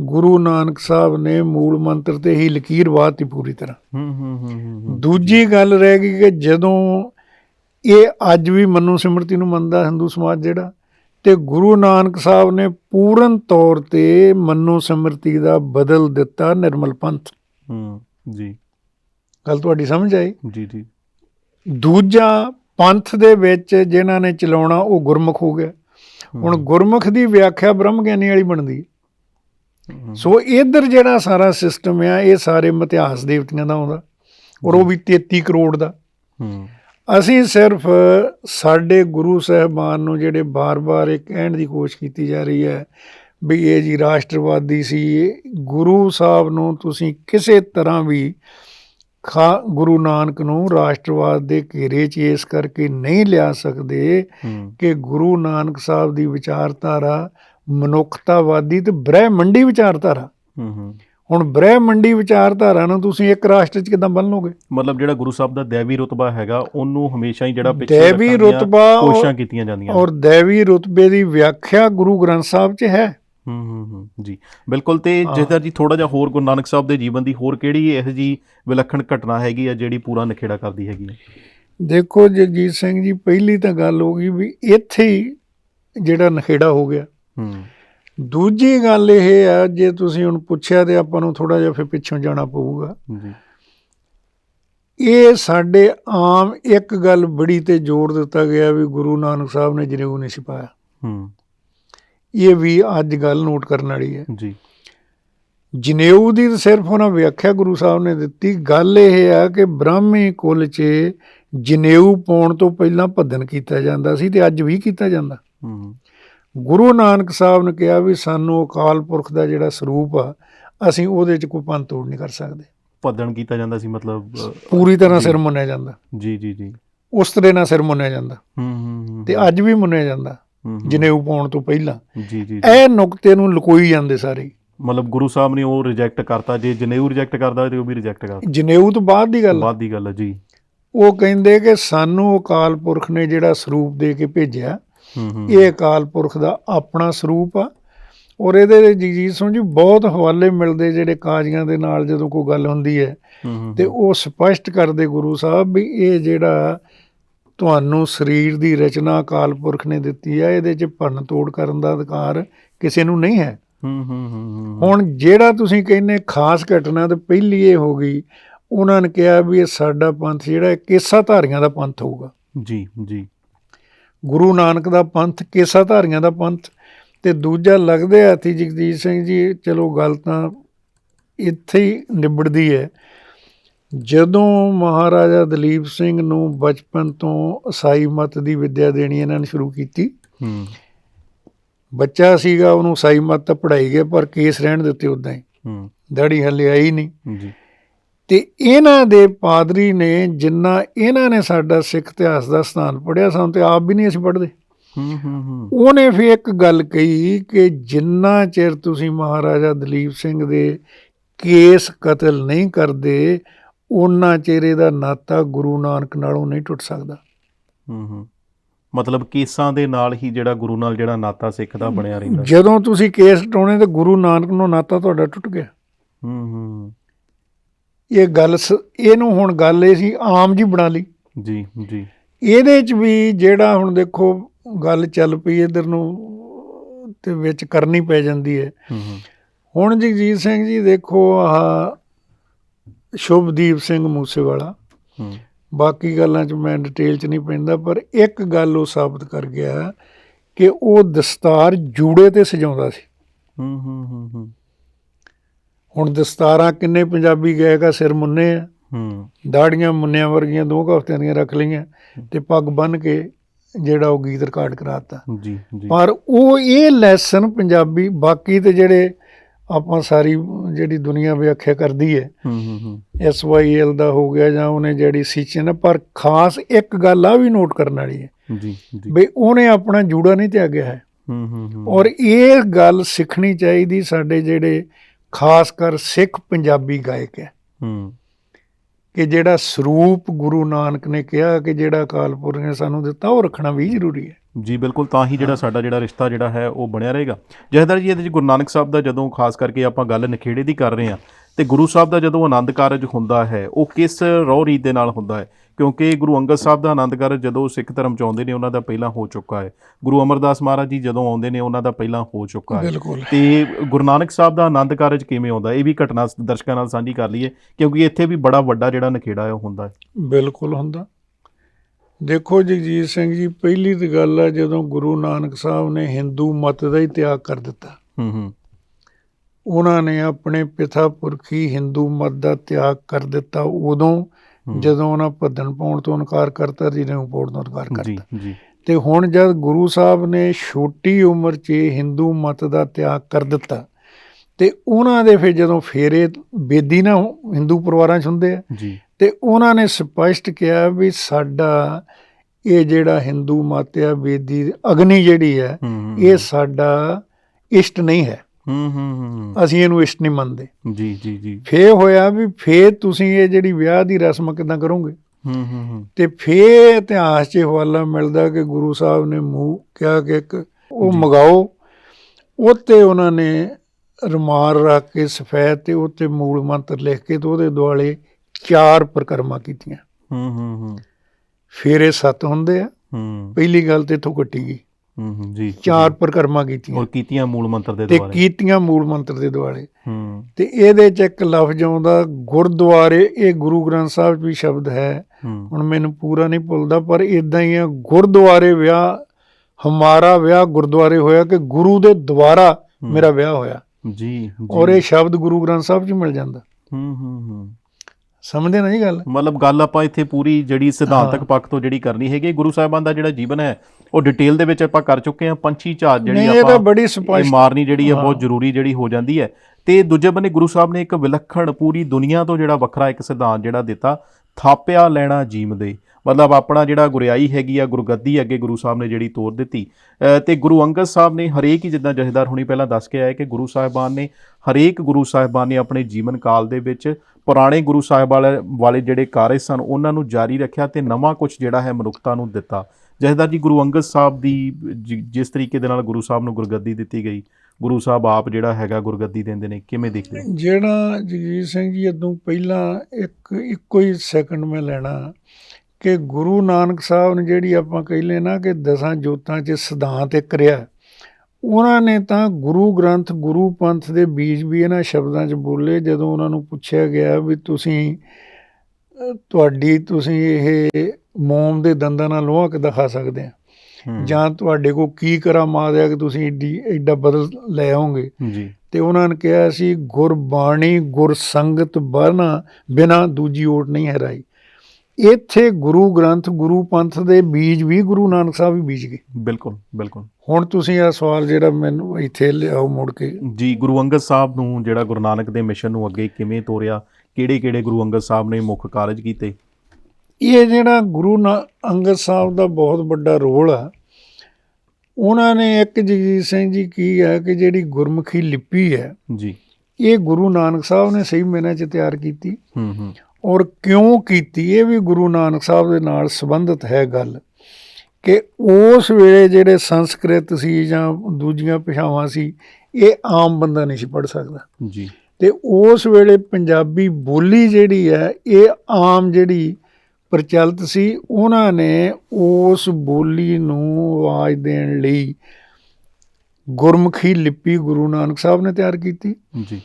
ਗੁਰੂ ਨਾਨਕ ਸਾਹਿਬ ਨੇ ਮੂਲ ਮੰਤਰ ਤੇ ਹੀ ਲਕੀਰ ਵਾਤੀ ਪੂਰੀ ਤਰ੍ਹਾਂ। ਹੂੰ ਹੂੰ ਹੂੰ ਹੂੰ, ਹੂੰ। ਦੂਜੀ ਗੱਲ ਰਹਿ ਗਈ ਕਿ ਜਦੋਂ ਇਹ ਅੱਜ ਵੀ ਮਨੂ ਸਿਮਰਤੀ ਨੂੰ ਮੰਨਦਾ ਹਿੰਦੂ ਸਮਾਜ ਜਿਹੜਾ ਤੇ ਗੁਰੂ ਨਾਨਕ ਸਾਹਿਬ ਨੇ ਪੂਰਨ ਤੌਰ ਤੇ ਮਨੂ ਸਿਮਰਤੀ ਦਾ ਬਦਲ ਦਿੱਤਾ ਨਿਰਮਲ ਪੰਥ। ਹੂੰ ਜੀ। ਗੱਲ ਤੁਹਾਡੀ ਸਮਝ ਆਈ? ਜੀ ਜੀ। ਦੂਜਾ ਪੰਥ ਦੇ ਵਿੱਚ ਜਿਨ੍ਹਾਂ ਨੇ ਚਲਾਉਣਾ ਉਹ ਗੁਰਮੁਖ ਹੋ ਗਿਆ। ਹੁਣ ਗੁਰਮੁਖ ਦੀ ਵਿਆਖਿਆ ਬ੍ਰਹਮ ਗਿਆਨੀ ਵਾਲੀ ਬਣਦੀ ਹੈ। ਸੋ ਇਧਰ ਜਿਹੜਾ ਸਾਰਾ ਸਿਸਟਮ ਆ ਇਹ ਸਾਰੇ ਇਤਿਹਾਸ ਦੇਵਤਿਆਂ ਦਾ ਆਉਂਦਾ ਔਰ ਉਹ ਵੀ 33 ਕਰੋੜ ਦਾ। ਹੂੰ। ਅਸੀਂ ਸਿਰਫ ਸਾਡੇ ਗੁਰੂ ਸਾਹਿਬਾਨ ਨੂੰ ਜਿਹੜੇ ਬਾਰ-ਬਾਰ ਇਹ ਕਹਿਣ ਦੀ ਕੋਸ਼ਿਸ਼ ਕੀਤੀ ਜਾ ਰਹੀ ਹੈ ਵੀ ਇਹ ਜੀ ਰਾਸ਼ਟਰਵਾਦੀ ਸੀ ਗੁਰੂ ਸਾਹਿਬ ਨੂੰ ਤੁਸੀਂ ਕਿਸੇ ਤਰ੍ਹਾਂ ਵੀ ਖਾ ਗੁਰੂ ਨਾਨਕ ਨੂੰ ਰਾਸ਼ਟਰਵਾਦ ਦੇ ਘੇਰੇ 'ਚ ਇਸ ਕਰਕੇ ਨਹੀਂ ਲਿਆ ਸਕਦੇ ਕਿ ਗੁਰੂ ਨਾਨਕ ਸਾਹਿਬ ਦੀ ਵਿਚਾਰਧਾਰਾ ਮਨੁੱਖਤਾਵਾਦੀ ਤੇ ਬ੍ਰਹਿਮੰਡੀ ਵਿਚਾਰਧਾਰਾ। ਹੂੰ ਹੂੰ। ਹੁਣ ਬ੍ਰਹਿਮੰਡੀ ਵਿਚਾਰਧਾਰਾ ਨੂੰ ਤੁਸੀਂ ਇੱਕ ਰਾਸ਼ਟਰ 'ਚ ਕਿਦਾਂ ਬੰਨ ਲਓਗੇ ਮਤਲਬ ਜਿਹੜਾ ਗੁਰੂ ਸਾਹਿਬ ਦਾ ਦੇਵੀ ਰਤਬਾ ਹੈਗਾ ਉਹਨੂੰ ਹਮੇਸ਼ਾ ਹੀ ਜਿਹੜਾ ਪਿੱਛੇ ਦੇਵੀ ਰੁਤਬਾ ਕੋਸ਼ਿਸ਼ਾਂ ਕੀਤੀਆਂ ਜਾਂਦੀਆਂ ਔਰ ਦੇਵੀ ਰੁਤਬੇ ਦੀ ਵਿਆਖਿਆ ਗੁਰੂ ਗ੍ਰੰਥ ਸਾਹਿਬ 'ਚ ਹੈ। ਹੂੰ ਹੂੰ ਹੂੰ ਜੀ। ਬਿਲਕੁਲ ਤੇ। ਜਿੱਦਾਂ ਜੀ ਥੋੜਾ ਜਿਹਾ ਹੋਰ ਗੁਰੂ ਨਾਨਕ ਸਾਹਿਬ ਦੇ ਜੀਵਨ ਦੀ ਹੋਰ ਕਿਹੜੀ ਇਹੋ ਜੀ ਵਿਲੱਖਣ ਘਟਨਾ ਹੈਗੀ ਆ ਜਿਹੜੀ ਪੂਰਾ ਨਖੇੜਾ ਕਰਦੀ ਹੈਗੀ ਦੇਖੋ ਜਗਜੀਤ ਸਿੰਘ ਜੀ ਪਹਿਲੀ ਤਾਂ ਗੱਲ ਹੋ ਗਈ ਵੀ ਇੱਥੇ ਹੀ ਜਿਹੜਾ ਨਖੇੜਾ ਹੋ ਗਿਆ। ਹੂੰ। ਦੂਜੀ ਗੱਲ ਇਹ ਆ ਜੇ ਤੁਸੀਂ ਹੁਣ ਪੁੱਛਿਆ ਤੇ ਆਪਾਂ ਨੂੰ ਥੋੜਾ ਜਿਹਾ ਫਿਰ ਪਿੱਛੋਂ ਜਾਣਾ ਪਊਗਾ। ਜੀ। ਇਹ ਸਾਡੇ ਆਮ ਇੱਕ ਗੱਲ ਬੜੀ ਤੇ ਜ਼ੋਰ ਦਿੱਤਾ ਗਿਆ ਵੀ ਗੁਰੂ ਨਾਨਕ ਸਾਹਿਬ ਨੇ ਜਨੇਊ ਨਹੀਂ ਸਿਪਾਇਆ ਹੂੰ। ਇਹ ਵੀ ਅੱਜ ਗੱਲ ਨੋਟ ਕਰਨ ਵਾਲੀ ਹੈ। ਜੀ। ਜਨੇਊ ਦੀ ਤਾਂ ਸਿਰਫ ਉਹਨਾਂ ਵਿਆਖਿਆ ਗੁਰੂ ਸਾਹਿਬ ਨੇ ਦਿੱਤੀ। ਗੱਲ ਇਹ ਆ ਕਿ ਬ੍ਰਾਹਮੀ ਕੁਲ 'ਚ ਜਨੇਊ ਪਾਉਣ ਤੋਂ ਪਹਿਲਾਂ ਭੱਦਨ ਕੀਤਾ ਜਾਂਦਾ ਸੀ ਤੇ ਅੱਜ ਵੀ ਕੀਤਾ ਜਾਂਦਾ। ਹੂੰ। ਗੁਰੂ ਨਾਨਕ ਸਾਹਿਬ ਨੇ ਕਿਹਾ ਵੀ ਸਾਨੂੰ ਅਕਾਲ ਪੁਰਖ ਦਾ ਜਿਹੜਾ ਸਰੂਪ ਆ ਅਸੀਂ ਉਹਦੇ 'ਚ ਕੋਈ ਪੰਨ ਤੋੜ ਨਹੀਂ ਕਰ ਸਕਦੇ ਪੱਦਣ ਕੀਤਾ ਜਾਂਦਾ ਸੀ ਮਤਲਬ ਪੂਰੀ ਤਰ੍ਹਾਂ। ਸਿਰ ਮੁੰਨਿਆ ਜਾਂਦਾ ਜੀ ਜੀ ਜੀ ਉਸ ਤਰ੍ਹਾਂ ਨਾਲ ਸਿਰ ਮੁੰਨਿਆ ਜਾਂਦਾ ਹੂੰ ਹੂੰ ਤੇ ਅੱਜ ਵੀ ਮੁੰਨਿਆ ਜਾਂਦਾ। ਜਨੇਊ ਪਾਉਣ ਤੋਂ ਪਹਿਲਾਂ ਜੀ ਜੀ। ਇਹ ਨੁਕਤੇ ਨੂੰ ਲੁਕੋਈ ਜਾਂਦੇ ਸਾਰੇ। ਮਤਲਬ ਗੁਰੂ ਸਾਹਿਬ ਨੇ ਉਹ ਰਿਜੈਕਟ ਕਰਤਾ ਜੇ ਜਨੇਊ ਰਿਜੈਕਟ ਕਰਦਾ ਤੇ ਉਹ ਵੀ ਰਿਜੈਕਟ ਕਰਤਾ ਜਨੇਊ ਤੋਂ ਬਾਅਦ ਦੀ ਗੱਲ। ਬਾਅਦ ਦੀ ਗੱਲ ਹੈ ਜੀ ਉਹ ਕਹਿੰਦੇ ਕਿ ਸਾਨੂੰ ਅਕਾਲ ਪੁਰਖ ਨੇ ਜਿਹੜਾ ਸਰੂਪ ਦੇ ਕੇ ਭੇਜਿਆ ਇਹ ਅਕਾਲ ਪੁਰਖ ਦਾ ਆਪਣਾ ਸਰੂਪ ਆ। ਔਰ ਇਹਦੇ ਜਗਜੀਤ ਸਿੰਘ ਜੀ ਬਹੁਤ ਹਵਾਲੇ ਮਿਲਦੇ ਜਿਹੜੇ ਕਾਜ਼ੀਆਂ ਦੇ ਨਾਲ ਜਦੋਂ ਕੋਈ ਗੱਲ ਹੁੰਦੀ ਹੈ ਤੇ ਉਹ ਸਪਸ਼ਟ ਕਰਦੇ ਗੁਰੂ ਸਾਹਿਬ ਵੀ ਇਹ ਜਿਹੜਾ ਤੁਹਾਨੂੰ ਸਰੀਰ ਦੀ ਰਚਨਾ ਅਕਾਲ ਪੁਰਖ ਨੇ ਦਿੱਤੀ ਹੈ ਇਹਦੇ 'ਚ ਭੰਨ ਤੋੜ ਕਰਨ ਦਾ ਅਧਿਕਾਰ ਕਿਸੇ ਨੂੰ ਨਹੀਂ ਹੈ। ਹੂੰ ਹੂੰ ਹੂੰ ਹੂੰ ਹੁਣ ਜਿਹੜਾ ਤੁਸੀਂ ਕਹਿੰਦੇ ਖਾਸ ਘਟਨਾ ਤੇ ਪਹਿਲੀ ਇਹ ਹੋ ਗਈ ਉਹਨਾਂ ਨੇ ਕਿਹਾ ਵੀ ਇਹ ਸਾਡਾ ਪੰਥ ਜਿਹੜਾ ਕੇਸਾ ਧਾਰੀਆਂ ਦਾ ਪੰਥ ਹੋਊਗਾ। ਜੀ ਜੀ। ਗੁਰੂ ਨਾਨਕ ਦਾ ਪੰਥ ਕੇਸਾ ਧਾਰੀਆਂ ਦਾ ਪੰਥ ਤੇ ਦੂਜਾ ਲੱਗਦੇ ਹਾਥੀ ਜਗਦੀਸ਼ ਸਿੰਘ ਜੀ ਚਲੋ ਗੱਲ ਤਾਂ ਇੱਥੇ ਹੀ ਨਿਬੜਦੀ ਹੈ। ਜਦੋਂ ਮਹਾਰਾਜਾ ਦਲੀਪ ਸਿੰਘ ਨੂੰ ਬਚਪਨ ਤੋਂ ਈਸਾਈ ਮਤ ਦੀ ਵਿੱਦਿਆ ਦੇਣੀ ਇਹਨਾਂ ਨੇ ਸ਼ੁਰੂ ਕੀਤੀ ਹੂੰ। ਬੱਚਾ ਸੀਗਾ ਉਹਨੂੰ ਈਸਾਈ ਮਤ ਤਾਂ ਪੜਾਈ ਗਿਆ ਪਰ ਕੇਸ ਰਹਿਣ ਦਿੱਤੇ ਉਦਾਂ ਹੀ। ਹੂੰ। ਦਾੜੀ ਹਲੇ ਆਈ ਨਹੀਂ। ਜੀ। ਤੇ ਇਹਨਾਂ ਦੇ ਪਾਦਰੀ ਨੇ ਜਿੰਨਾ ਇਹਨਾਂ ਨੇ ਸਾਡਾ ਸਿੱਖ ਇਤਿਹਾਸ ਦਾ ਸਥਾਨ ਪੜਿਆ ਸਾਨੂੰ ਤੇ ਆਪ ਵੀ ਨਹੀਂ ਅਸੀਂ ਪੜ੍ਹਦੇ। ਹੂੰ ਹੂੰ ਉਹਨੇ ਫਿਰ ਇੱਕ ਗੱਲ ਕਹੀ ਕਿ ਜਿੰਨਾ ਚਿਰ ਤੁਸੀਂ ਮਹਾਰਾਜਾ ਦਲੀਪ ਸਿੰਘ ਦੇ ਕੇਸ ਕਤਲ ਨਹੀਂ ਕਰਦੇ ਉਹਨਾਂ ਚਿਰ ਇਹਦਾ ਨਾਤਾ ਗੁਰੂ ਨਾਨਕ ਨਾਲੋਂ ਨਹੀਂ ਟੁੱਟ ਸਕਦਾ। ਹੂੰ ਹੂੰ। ਮਤਲਬ ਕੇਸਾਂ ਦੇ ਨਾਲ ਹੀ ਜਿਹੜਾ ਗੁਰੂ ਨਾਲ ਜਿਹੜਾ ਨਾਤਾ ਸਿੱਖ ਦਾ ਬਣਿਆ ਰਹਿੰਦਾ। ਜਦੋਂ ਤੁਸੀਂ ਕੇਸ ਟਾਉਣੇ ਤੇ ਗੁਰੂ ਨਾਨਕ ਨੂੰ ਨਾਤਾ ਤੁਹਾਡਾ ਟੁੱਟ ਗਿਆ। ਹੂੰ ਹੂੰ। ਇਹ ਗੱਲ ਇਹਨੂੰ ਹੁਣ ਗੱਲ ਇਹ ਸੀ ਆਮ ਜੀ ਬਣਾ ਲਈ। ਜੀ ਜੀ। ਇਹਦੇ ਚ ਵੀ ਜਿਹੜਾ ਹੁਣ ਦੇਖੋ ਗੱਲ ਚੱਲ ਪਈ ਇਧਰ ਨੂੰ ਤੇ ਵਿੱਚ ਕਰਨੀ ਪੈ ਜਾਂਦੀ ਹੈ। ਹੁਣ ਜਗਜੀਤ ਸਿੰਘ ਜੀ ਦੇਖੋ ਆਹ ਸ਼ੁਭਦੀਪ ਸਿੰਘ ਮੂਸੇਵਾਲਾ। ਬਾਕੀ ਗੱਲਾਂ 'ਚ ਮੈਂ ਡਿਟੇਲ 'ਚ ਨਹੀਂ ਪੈਂਦਾ ਪਰ ਇੱਕ ਗੱਲ ਉਹ ਸਾਬਤ ਕਰ ਗਿਆ ਕਿ ਉਹ ਦਸਤਾਰ ਜੂੜੇ ਤੇ ਸਜਾਉਂਦਾ ਸੀ। ਹੂੰ ਹੂੰ ਹੂੰ। ਹੁਣ ਦਸਤਾਰਾਂ ਕਿੰਨੇ ਪੰਜਾਬੀ ਗਾਇਕਾ ਸਿਰ ਮੁੰਨੇ ਆ। ਹੂੰ। ਦਾੜੀਆਂ ਮੁੰਨਿਆਂ ਵਰਗੀਆਂ ਦੋ ਹਫ਼ਤਿਆਂ ਦੀਆਂ ਰੱਖ ਲਈਆਂ ਤੇ ਪੱਗ ਬੰਨ ਕੇ ਜਿਹੜਾ ਉਹ ਗੀਤ ਰਿਕਾਰਡ ਕਰਾਤਾ। ਜੀ ਜੀ। ਪਰ ਉਹ ਇਹ ਲੈਸਨ ਪੰਜਾਬੀ ਬਾਕੀ ਤੇ ਜਿਹੜੇ ਆਪਾਂ ਸਾਰੀ ਜਿਹੜੀ ਦੁਨੀਆ ਵਿਆਖਿਆ ਕਰਦੀ ਹੈ ਹੂੰ ਹੂੰ ਐਸ ਵਾਈ ਐਲ ਦਾ ਹੋ ਗਿਆ ਜਾਂ ਉਹਨੇ ਜਿਹੜੀ ਸੀਚਨ ਪਰ ਖਾਸ ਇੱਕ ਗੱਲ ਆ ਵੀ ਨੋਟ ਕਰਨ ਵਾਲੀ ਹੈ। ਜੀ ਜੀ। ਬਈ ਉਹਨੇ ਆਪਣਾ ਜੂੜਾ ਨਹੀਂ ਤਿਆਗਿਆ ਹੂੰ ਹੂੰ ਹੂੰ। ਔਰ ਇਹ ਗੱਲ ਸਿੱਖਣੀ ਚਾਹੀਦੀ ਸਾਡੇ ਜਿਹੜੇ ਖਾਸ ਕਰ ਸਿੱਖ ਪੰਜਾਬੀ ਗਾਇਕ ਹੈ। ਹੂੰ। ਕਿ ਜਿਹੜਾ ਸਰੂਪ ਗੁਰੂ ਨਾਨਕ ਨੇ ਕਿਹਾ ਕਿ ਜਿਹੜਾ ਅਕਾਲ ਪੁਰਖ ਨੇ ਸਾਨੂੰ ਦਿੱਤਾ ਉਹ ਰੱਖਣਾ ਵੀ ਜ਼ਰੂਰੀ ਹੈ। ਜੀ ਬਿਲਕੁਲ। ਤਾਂ ਹੀ ਜਿਹੜਾ ਸਾਡਾ ਜਿਹੜਾ ਰਿਸ਼ਤਾ ਜਿਹੜਾ ਹੈ ਉਹ ਬਣਿਆ ਰਹੇਗਾ। ਜਹਦਰ ਜੀ ਇਹਦੇ ਵਿੱਚ ਗੁਰੂ ਨਾਨਕ ਸਾਹਿਬ ਦਾ ਜਦੋਂ ਖਾਸ ਕਰਕੇ ਆਪਾਂ ਗੱਲ ਨਖੇੜੇ ਦੀ ਕਰ ਰਹੇ ਹਾਂ ਤੇ ਗੁਰੂ ਸਾਹਿਬ ਦਾ ਜਦੋਂ ਆਨੰਦ ਕਾਰਜ ਹੁੰਦਾ ਹੈ ਉਹ ਕਿਸ ਰੋਹ ਰੀਤ ਦੇ ਨਾਲ ਹੁੰਦਾ ਹੈ? ਕਿਉਂਕਿ ਗੁਰੂ ਅੰਗਦ ਸਾਹਿਬ ਦਾ ਆਨੰਦ ਕਾਰਜ ਜਦੋਂ ਸਿੱਖ ਧਰਮ ਚ ਆਉਂਦੇ ਨੇ ਉਹਨਾਂ ਦਾ ਪਹਿਲਾਂ ਹੋ ਚੁੱਕਾ ਹੈ। ਗੁਰੂ ਅਮਰਦਾਸ ਮਹਾਰਾਜ ਜੀ ਜਦੋਂ ਆਉਂਦੇ ਨੇ ਉਹਨਾਂ ਦਾ ਪਹਿਲਾਂ ਹੋ ਚੁੱਕਾ ਹੈ। ਤੇ ਗੁਰੂ ਨਾਨਕ ਸਾਹਿਬ ਦਾ ਆਨੰਦ ਕਾਰਜ ਕਿਵੇਂ ਆਉਂਦਾ? ਇਹ ਵੀ ਘਟਨਾ ਦਰਸ਼ਕਾਂ ਨਾਲ ਸਾਂਝੀ ਕਰ ਲਈਏ ਕਿਉਂਕਿ ਇੱਥੇ ਵੀ ਬੜਾ ਵੱਡਾ ਜਿਹੜਾ ਨਖੇੜਾ ਹੈ ਉਹ ਹੁੰਦਾ ਹੈ। ਬਿਲਕੁਲ ਹੁੰਦਾ। ਦੇਖੋ ਜਗਜੀਤ ਸਿੰਘ ਜੀ ਪਹਿਲੀ ਤਾਂ ਗੱਲ ਹੈ ਜਦੋਂ ਗੁਰੂ ਨਾਨਕ ਸਾਹਿਬ ਨੇ ਹਿੰਦੂ ਮਤ ਦਾ ਹੀ ਤਿਆਗ ਕਰ ਦਿੱਤਾ। ਹੂੰ ਹੂੰ। ਉਹਨਾਂ ਨੇ ਆਪਣੇ ਪਿਤਾ ਪੁਰਖੀ ਹਿੰਦੂ ਮਤ ਦਾ ਤਿਆਗ ਕਰ ਦਿੱਤਾ। ਉਦੋਂ। ਜਦੋਂ ਉਹਨਾਂ ਭੱਦਣ ਪਾਉਣ ਤੋਂ ਇਨਕਾਰ ਕਰਤਾ ਜੀ ਨੇ ਪਾਉਣ ਤੋਂ ਇਨਕਾਰ ਕਰਤਾ। ਜੀ। ਤੇ ਹੁਣ ਜਦ ਗੁਰੂ ਸਾਹਿਬ ਨੇ ਛੋਟੀ ਉਮਰ 'ਚ ਹਿੰਦੂ ਮਤ ਦਾ ਤਿਆਗ ਕਰ ਦਿੱਤਾ ਤੇ ਉਹਨਾਂ ਦੇ ਫਿਰ ਜਦੋਂ ਫੇਰੇ ਬੇਦੀ ਨਾ ਹਿੰਦੂ ਪਰਿਵਾਰਾਂ 'ਚ ਹੁੰਦੇ ਆ ਜੀ। ਤੇ ਉਹਨਾਂ ਨੇ ਸਪਸ਼ਟ ਕਿਹਾ ਵੀ ਸਾਡਾ ਇਹ ਜਿਹੜਾ ਹਿੰਦੂ ਮਤ ਆ ਬੇਦੀ ਅਗਨੀ ਜਿਹੜੀ ਹੂੰ ਇਹ ਸਾਡਾ ਇਸ਼ਟ ਨਹੀਂ ਹੈ। ਹੂੰ ਅਸੀਂ ਇਹਨੂੰ ਇਸ਼ਟ ਨਹੀਂ ਮੰਨਦੇ। ਜੀ ਜੀ ਜੀ। ਫੇ ਹੋਇਆ ਵੀ ਫੇ ਤੁਸੀਂ ਇਹ ਜਿਹੜੀ ਵਿਆਹ ਦੀ ਰਸਮ ਕਿਦਾਂ ਕਰੋਗੇ? ਹੂੰ ਹੂੰ ਹੂੰ। ਤੇ ਫੇ ਇਤਿਹਾਸ 'ਚ ਹਵਾਲਾ ਮਿਲਦਾ ਕਿ ਗੁਰੂ ਸਾਹਿਬ ਨੇ ਮੂੰਹ ਕਿਹਾ ਕਿ ਇੱਕ ਉਹ। ਮਗਾਓ ਉੱਤੇ ਉਹਨਾਂ ਨੇ ਰੁਮਾਲ ਰੱਖ ਕੇ ਸਫੈਦ ਤੇ ਉੱਤੇ ਮੂਲ ਮੰਤਰ ਲਿਖ ਕੇ ਤੇ ਉਹਦੇ ਦੁਆਲੇ ਚਾਰ ਪ੍ਰਕਰਮਾ ਕੀਤੀਆਂ। ਹੂੰ ਹੂੰ ਹੂੰ। ਫੇਰੇ ਸੱਤ ਹੁੰਦੇ ਆ। ਪਹਿਲੀ ਗੱਲ ਤੇ ਇੱਥੋਂ ਕੱਟੀ ਗਈ। ਹੂੰ ਜੀ। ਚਾਰ ਪ੍ਰਕਰਮਾਂ ਕੀਤੀਆਂ। ਔਰ ਕੀਤੀਆਂ ਮੂਲ ਮੰਤਰ ਦੇ ਤੇ ਦੁਆਰੇ ਕੀਤੀਆਂ ਮੂਲ ਮੰਤਰ ਦੇ ਦੁਆਲੇ। ਹੂੰ। ਤੇ ਇਹਦੇ ਚ ਇੱਕ ਲਫ਼ਜ਼ ਆਉਂਦਾ ਗੁਰਦੁਆਰੇ ਇਹ ਗੁਰੂ ਗ੍ਰੰਥ ਸਾਹਿਬ ਵੀ ਸ਼ਬਦ ਹੈ। ਹੁਣ ਮੈਨੂੰ ਪੂਰਾ ਨਹੀਂ ਭੁੱਲਦਾ ਪਰ ਇਦਾਂ ਹੀ ਆ ਗੁਰਦੁਆਰੇ ਵਿਆਹ ਹਮਾਰਾ ਵਿਆਹ ਗੁਰਦੁਆਰੇ ਹੋਇਆ ਕਿ ਗੁਰੂ ਦੇ ਦੁਆਰਾ। ਮੇਰਾ ਵਿਆਹ ਹੋਇਆ। ਜੀ। ਔਰ ਇਹ ਸ਼ਬਦ ਗੁਰੂ ਗ੍ਰੰਥ ਸਾਹਿਬ 'ਚ ਮਿਲ ਜਾਂਦਾ। ਹੂੰ ਹੂੰ ਹੂੰ। ਸਮਝਦੇ ਨਾ ਜੀ ਗੱਲ? ਮਤਲਬ ਗੱਲ ਆਪਾਂ ਇੱਥੇ ਪੂਰੀ ਜਿਹੜੀ ਸਿਧਾਂਤਕ। ਪੱਖ ਤੋਂ ਜਿਹੜੀ ਕਰਨੀ ਹੈਗੀ ਗੁਰੂ ਸਾਹਿਬਾਨ ਦਾ ਜਿਹੜਾ ਜੀਵਨ ਹੈ ਉਹ ਡਿਟੇਲ ਦੇ ਵਿੱਚ ਆਪਾਂ ਕਰ ਚੁੱਕੇ ਹਾਂ ਪੰਛੀ ਝਾਤ ਜਿਹੜੀ ਨਹੀਂ ਇਹ ਤਾਂ ਆਪਾਂ ਬੜੀ ਸਪਸ਼ਟ ਮਾਰਨੀ ਜਿਹੜੀ ਹੈ ਹਾਂ। ਬਹੁਤ ਜ਼ਰੂਰੀ ਜਿਹੜੀ ਹੋ ਜਾਂਦੀ ਹੈ। ਤੇ ਦੂਜੇ ਬੰਨੇ ਗੁਰੂ ਸਾਹਿਬ ਨੇ ਇੱਕ ਵਿਲੱਖਣ ਪੂਰੀ ਦੁਨੀਆ ਤੋਂ ਜਿਹੜਾ ਵੱਖਰਾ ਇੱਕ ਸਿਧਾਂਤ ਜਿਹੜਾ ਦਿੱਤਾ ਥਾਪਿਆ ਲੈਣਾ ਜੀਮ ਦੇ। ਮਤਲਬ ਆਪਣਾ ਜਿਹੜਾ ਗੁਰਿਆਈ ਹੈਗੀ ਆ ਗੁਰਗੱਦੀ ਅੱਗੇ ਗੁਰੂ ਸਾਹਿਬ ਨੇ ਜਿਹੜੀ ਤੋਰ ਦਿੱਤੀ। ਤੇ ਗੁਰੂ ਅੰਗਦ ਸਾਹਿਬ ਨੇ ਹਰੇਕ ਹੀ ਜਿੱਦਾਂ ਜਥੇਦਾਰ ਹੁਣੀ ਪਹਿਲਾਂ ਦੱਸ ਕੇ ਆਏ ਕਿ ਗੁਰੂ ਸਾਹਿਬਾਨ ਨੇ ਹਰੇਕ ਗੁਰੂ ਸਾਹਿਬਾਨ ਨੇ ਆਪਣੇ ਜੀਵਨ ਕਾਲ ਦੇ ਵਿੱਚ ਪੁਰਾਣੇ ਗੁਰੂ ਸਾਹਿਬ ਵਾਲੇ ਵਾਲੇ ਜਿਹੜੇ ਕਾਰਜ ਸਨ ਉਹਨਾਂ ਨੂੰ ਜਾਰੀ ਰੱਖਿਆ ਤੇ ਨਵਾਂ ਕੁਝ ਜਿਹੜਾ ਹੈ ਮਨੁੱਖਤਾ ਨੂੰ ਦਿੱਤਾ। ਜਥੇਦਾਰ ਜੀ, ਗੁਰੂ ਅੰਗਦ ਸਾਹਿਬ ਦੀ, ਜਿ- ਜਿਸ ਤਰੀਕੇ ਦੇ ਨਾਲ ਗੁਰੂ ਸਾਹਿਬ ਨੂੰ ਗੁਰਗੱਦੀ ਦਿੱਤੀ ਗਈ, ਗੁਰੂ ਸਾਹਿਬ ਆਪ ਜਿਹੜਾ ਹੈਗਾ ਗੁਰਗੱਦੀ ਦਿੰਦੇ ਨੇ, ਕਿਵੇਂ ਦੇਖਦੇ ਜਿਹੜਾ ਜਗਜੀਤ ਸਿੰਘ ਜੀ ਇਦੋਂ ਪਹਿਲਾਂ ਇੱਕ, ਇੱਕੋ ਹੀ ਸੈਕਿੰਡ ਮੈਂ ਲੈਣਾ, ਕਿ ਗੁਰੂ ਨਾਨਕ ਸਾਹਿਬ ਨੇ ਜਿਹੜੀ ਆਪਾਂ ਕਹਿੰਦੇ ਨਾ ਕਿ ਦਸਾਂ ਜੋਤਾਂ 'ਚ ਸਿਧਾਂਤ ਇੱਕ ਰਿਆ ਉਹਨਾਂ ਨੇ ਤਾਂ ਗੁਰੂ ਗ੍ਰੰਥ, ਗੁਰੂ ਪੰਥ ਦੇ ਬੀਜ ਵੀ ਇਹਨਾਂ ਸ਼ਬਦਾਂ 'ਚ ਬੋਲੇ, ਜਦੋਂ ਉਹਨਾਂ ਨੂੰ ਪੁੱਛਿਆ ਗਿਆ ਵੀ ਤੁਸੀਂ ਤੁਹਾਡੀ ਤੁਸੀਂ ਇਹ ਮੋਮ ਦੇ ਦੰਦਾਂ ਨਾਲ ਲੋਹਾ ਕਿੱਦਾਂ ਖਾ ਸਕਦੇ ਆ? ਹੂੰ, ਜਾਂ ਤੁਹਾਡੇ ਕੋ ਕੀ ਕਰਾਮਾਤ ਹੈ ਕਿ ਤੁਸੀਂ ਏਡੀ ਐਡਾ ਬਦਲ ਲੈ ਆਓਗੇ? ਜੀ। ਤੇ ਉਹਨਾਂ ਨੇ ਕਿਹਾ ਸੀ ਗੁਰਬਾਣੀ ਗੁਰਸੰਗਤ ਬਰਨਾ ਬਿਨਾ ਦੂਜੀ ਓਟ ਨਹੀਂ ਹਰਾਈ। ਇੱਥੇ ਗੁਰੂ ਗ੍ਰੰਥ ਗੁਰੂ ਪੰਥ ਦੇ ਬੀਜ ਵੀ ਗੁਰੂ ਨਾਨਕ ਸਾਹਿਬ ਵੀ ਬੀਜ ਗਏ। ਬਿਲਕੁਲ ਬਿਲਕੁਲ। ਹੁਣ ਤੁਸੀਂ ਇਹ ਸਵਾਲ ਜਿਹੜਾ ਮੈਨੂੰ ਇੱਥੇ ਲਿਆਓ ਮੁੜ ਕੇ। ਜੀ ਗੁਰੂ ਅੰਗਦ ਸਾਹਿਬ ਨੂੰ ਜਿਹੜਾ ਗੁਰੂ ਨਾਨਕ ਦੇ ਮਿਸ਼ਨ ਨੂੰ ਅੱਗੇ ਕਿਵੇਂ ਤੋਰਿਆ ਕਿਹੜੇ ਕਿਹੜੇ ਗੁਰੂ ਅੰਗਦ ਸਾਹਿਬ ਨੇ ਮੁੱਖ ਕਾਰਜ ਕੀਤੇ? ਇਹ ਜਿਹੜਾ ਗੁਰੂ ਅੰਗਦ ਸਾਹਿਬ ਦਾ ਬਹੁਤ ਵੱਡਾ ਰੋਲ ਆ ਉਹਨਾਂ ਨੇ ਇੱਕ ਜਗਜੀਤ ਸਿੰਘ ਜੀ ਕੀ ਹੈ ਕਿ ਜਿਹੜੀ ਗੁਰਮੁਖੀ ਲਿਪੀ ਹੈ ਜੀ। ਇਹ ਗੁਰੂ ਨਾਨਕ ਸਾਹਿਬ ਨੇ ਸਹੀ ਮੈਨੇ ਚ ਤਿਆਰ ਕੀਤੀ। ਹੂੰ ਹੂੰ। ਔਰ ਕਿਉਂ ਕੀਤੀ ਇਹ ਵੀ ਗੁਰੂ ਨਾਨਕ ਸਾਹਿਬ ਦੇ ਨਾਲ ਸੰਬੰਧਿਤ ਹੈ ਗੱਲ ਕਿ ਉਸ ਵੇਲੇ ਜਿਹੜੇ ਸੰਸਕ੍ਰਿਤ ਸੀ ਜਾਂ ਦੂਜੀਆਂ ਭਾਸ਼ਾਵਾਂ ਸੀ ਇਹ ਆਮ ਬੰਦਾ ਨਹੀਂ ਸੀ ਪੜ ਸਕਦਾ। ਜੀ। ਤੇ ਉਸ ਵੇਲੇ ਪੰਜਾਬੀ ਬੋਲੀ ਜਿਹੜੀ ਹੈ ਇਹ ਆਮ ਜਿਹੜੀ ਪ੍ਰਚਲਿਤ ਸੀ ਉਹਨਾਂ ਨੇ ਉਸ ਬੋਲੀ ਨੂੰ ਆਵਾਜ਼ ਦੇਣ ਲਈ ਗੁਰਮੁਖੀ ਲਿਪੀ ਗੁਰੂ ਨਾਨਕ ਸਾਹਿਬ ਨੇ ਤਿਆਰ ਕੀਤੀ। ਜੀ।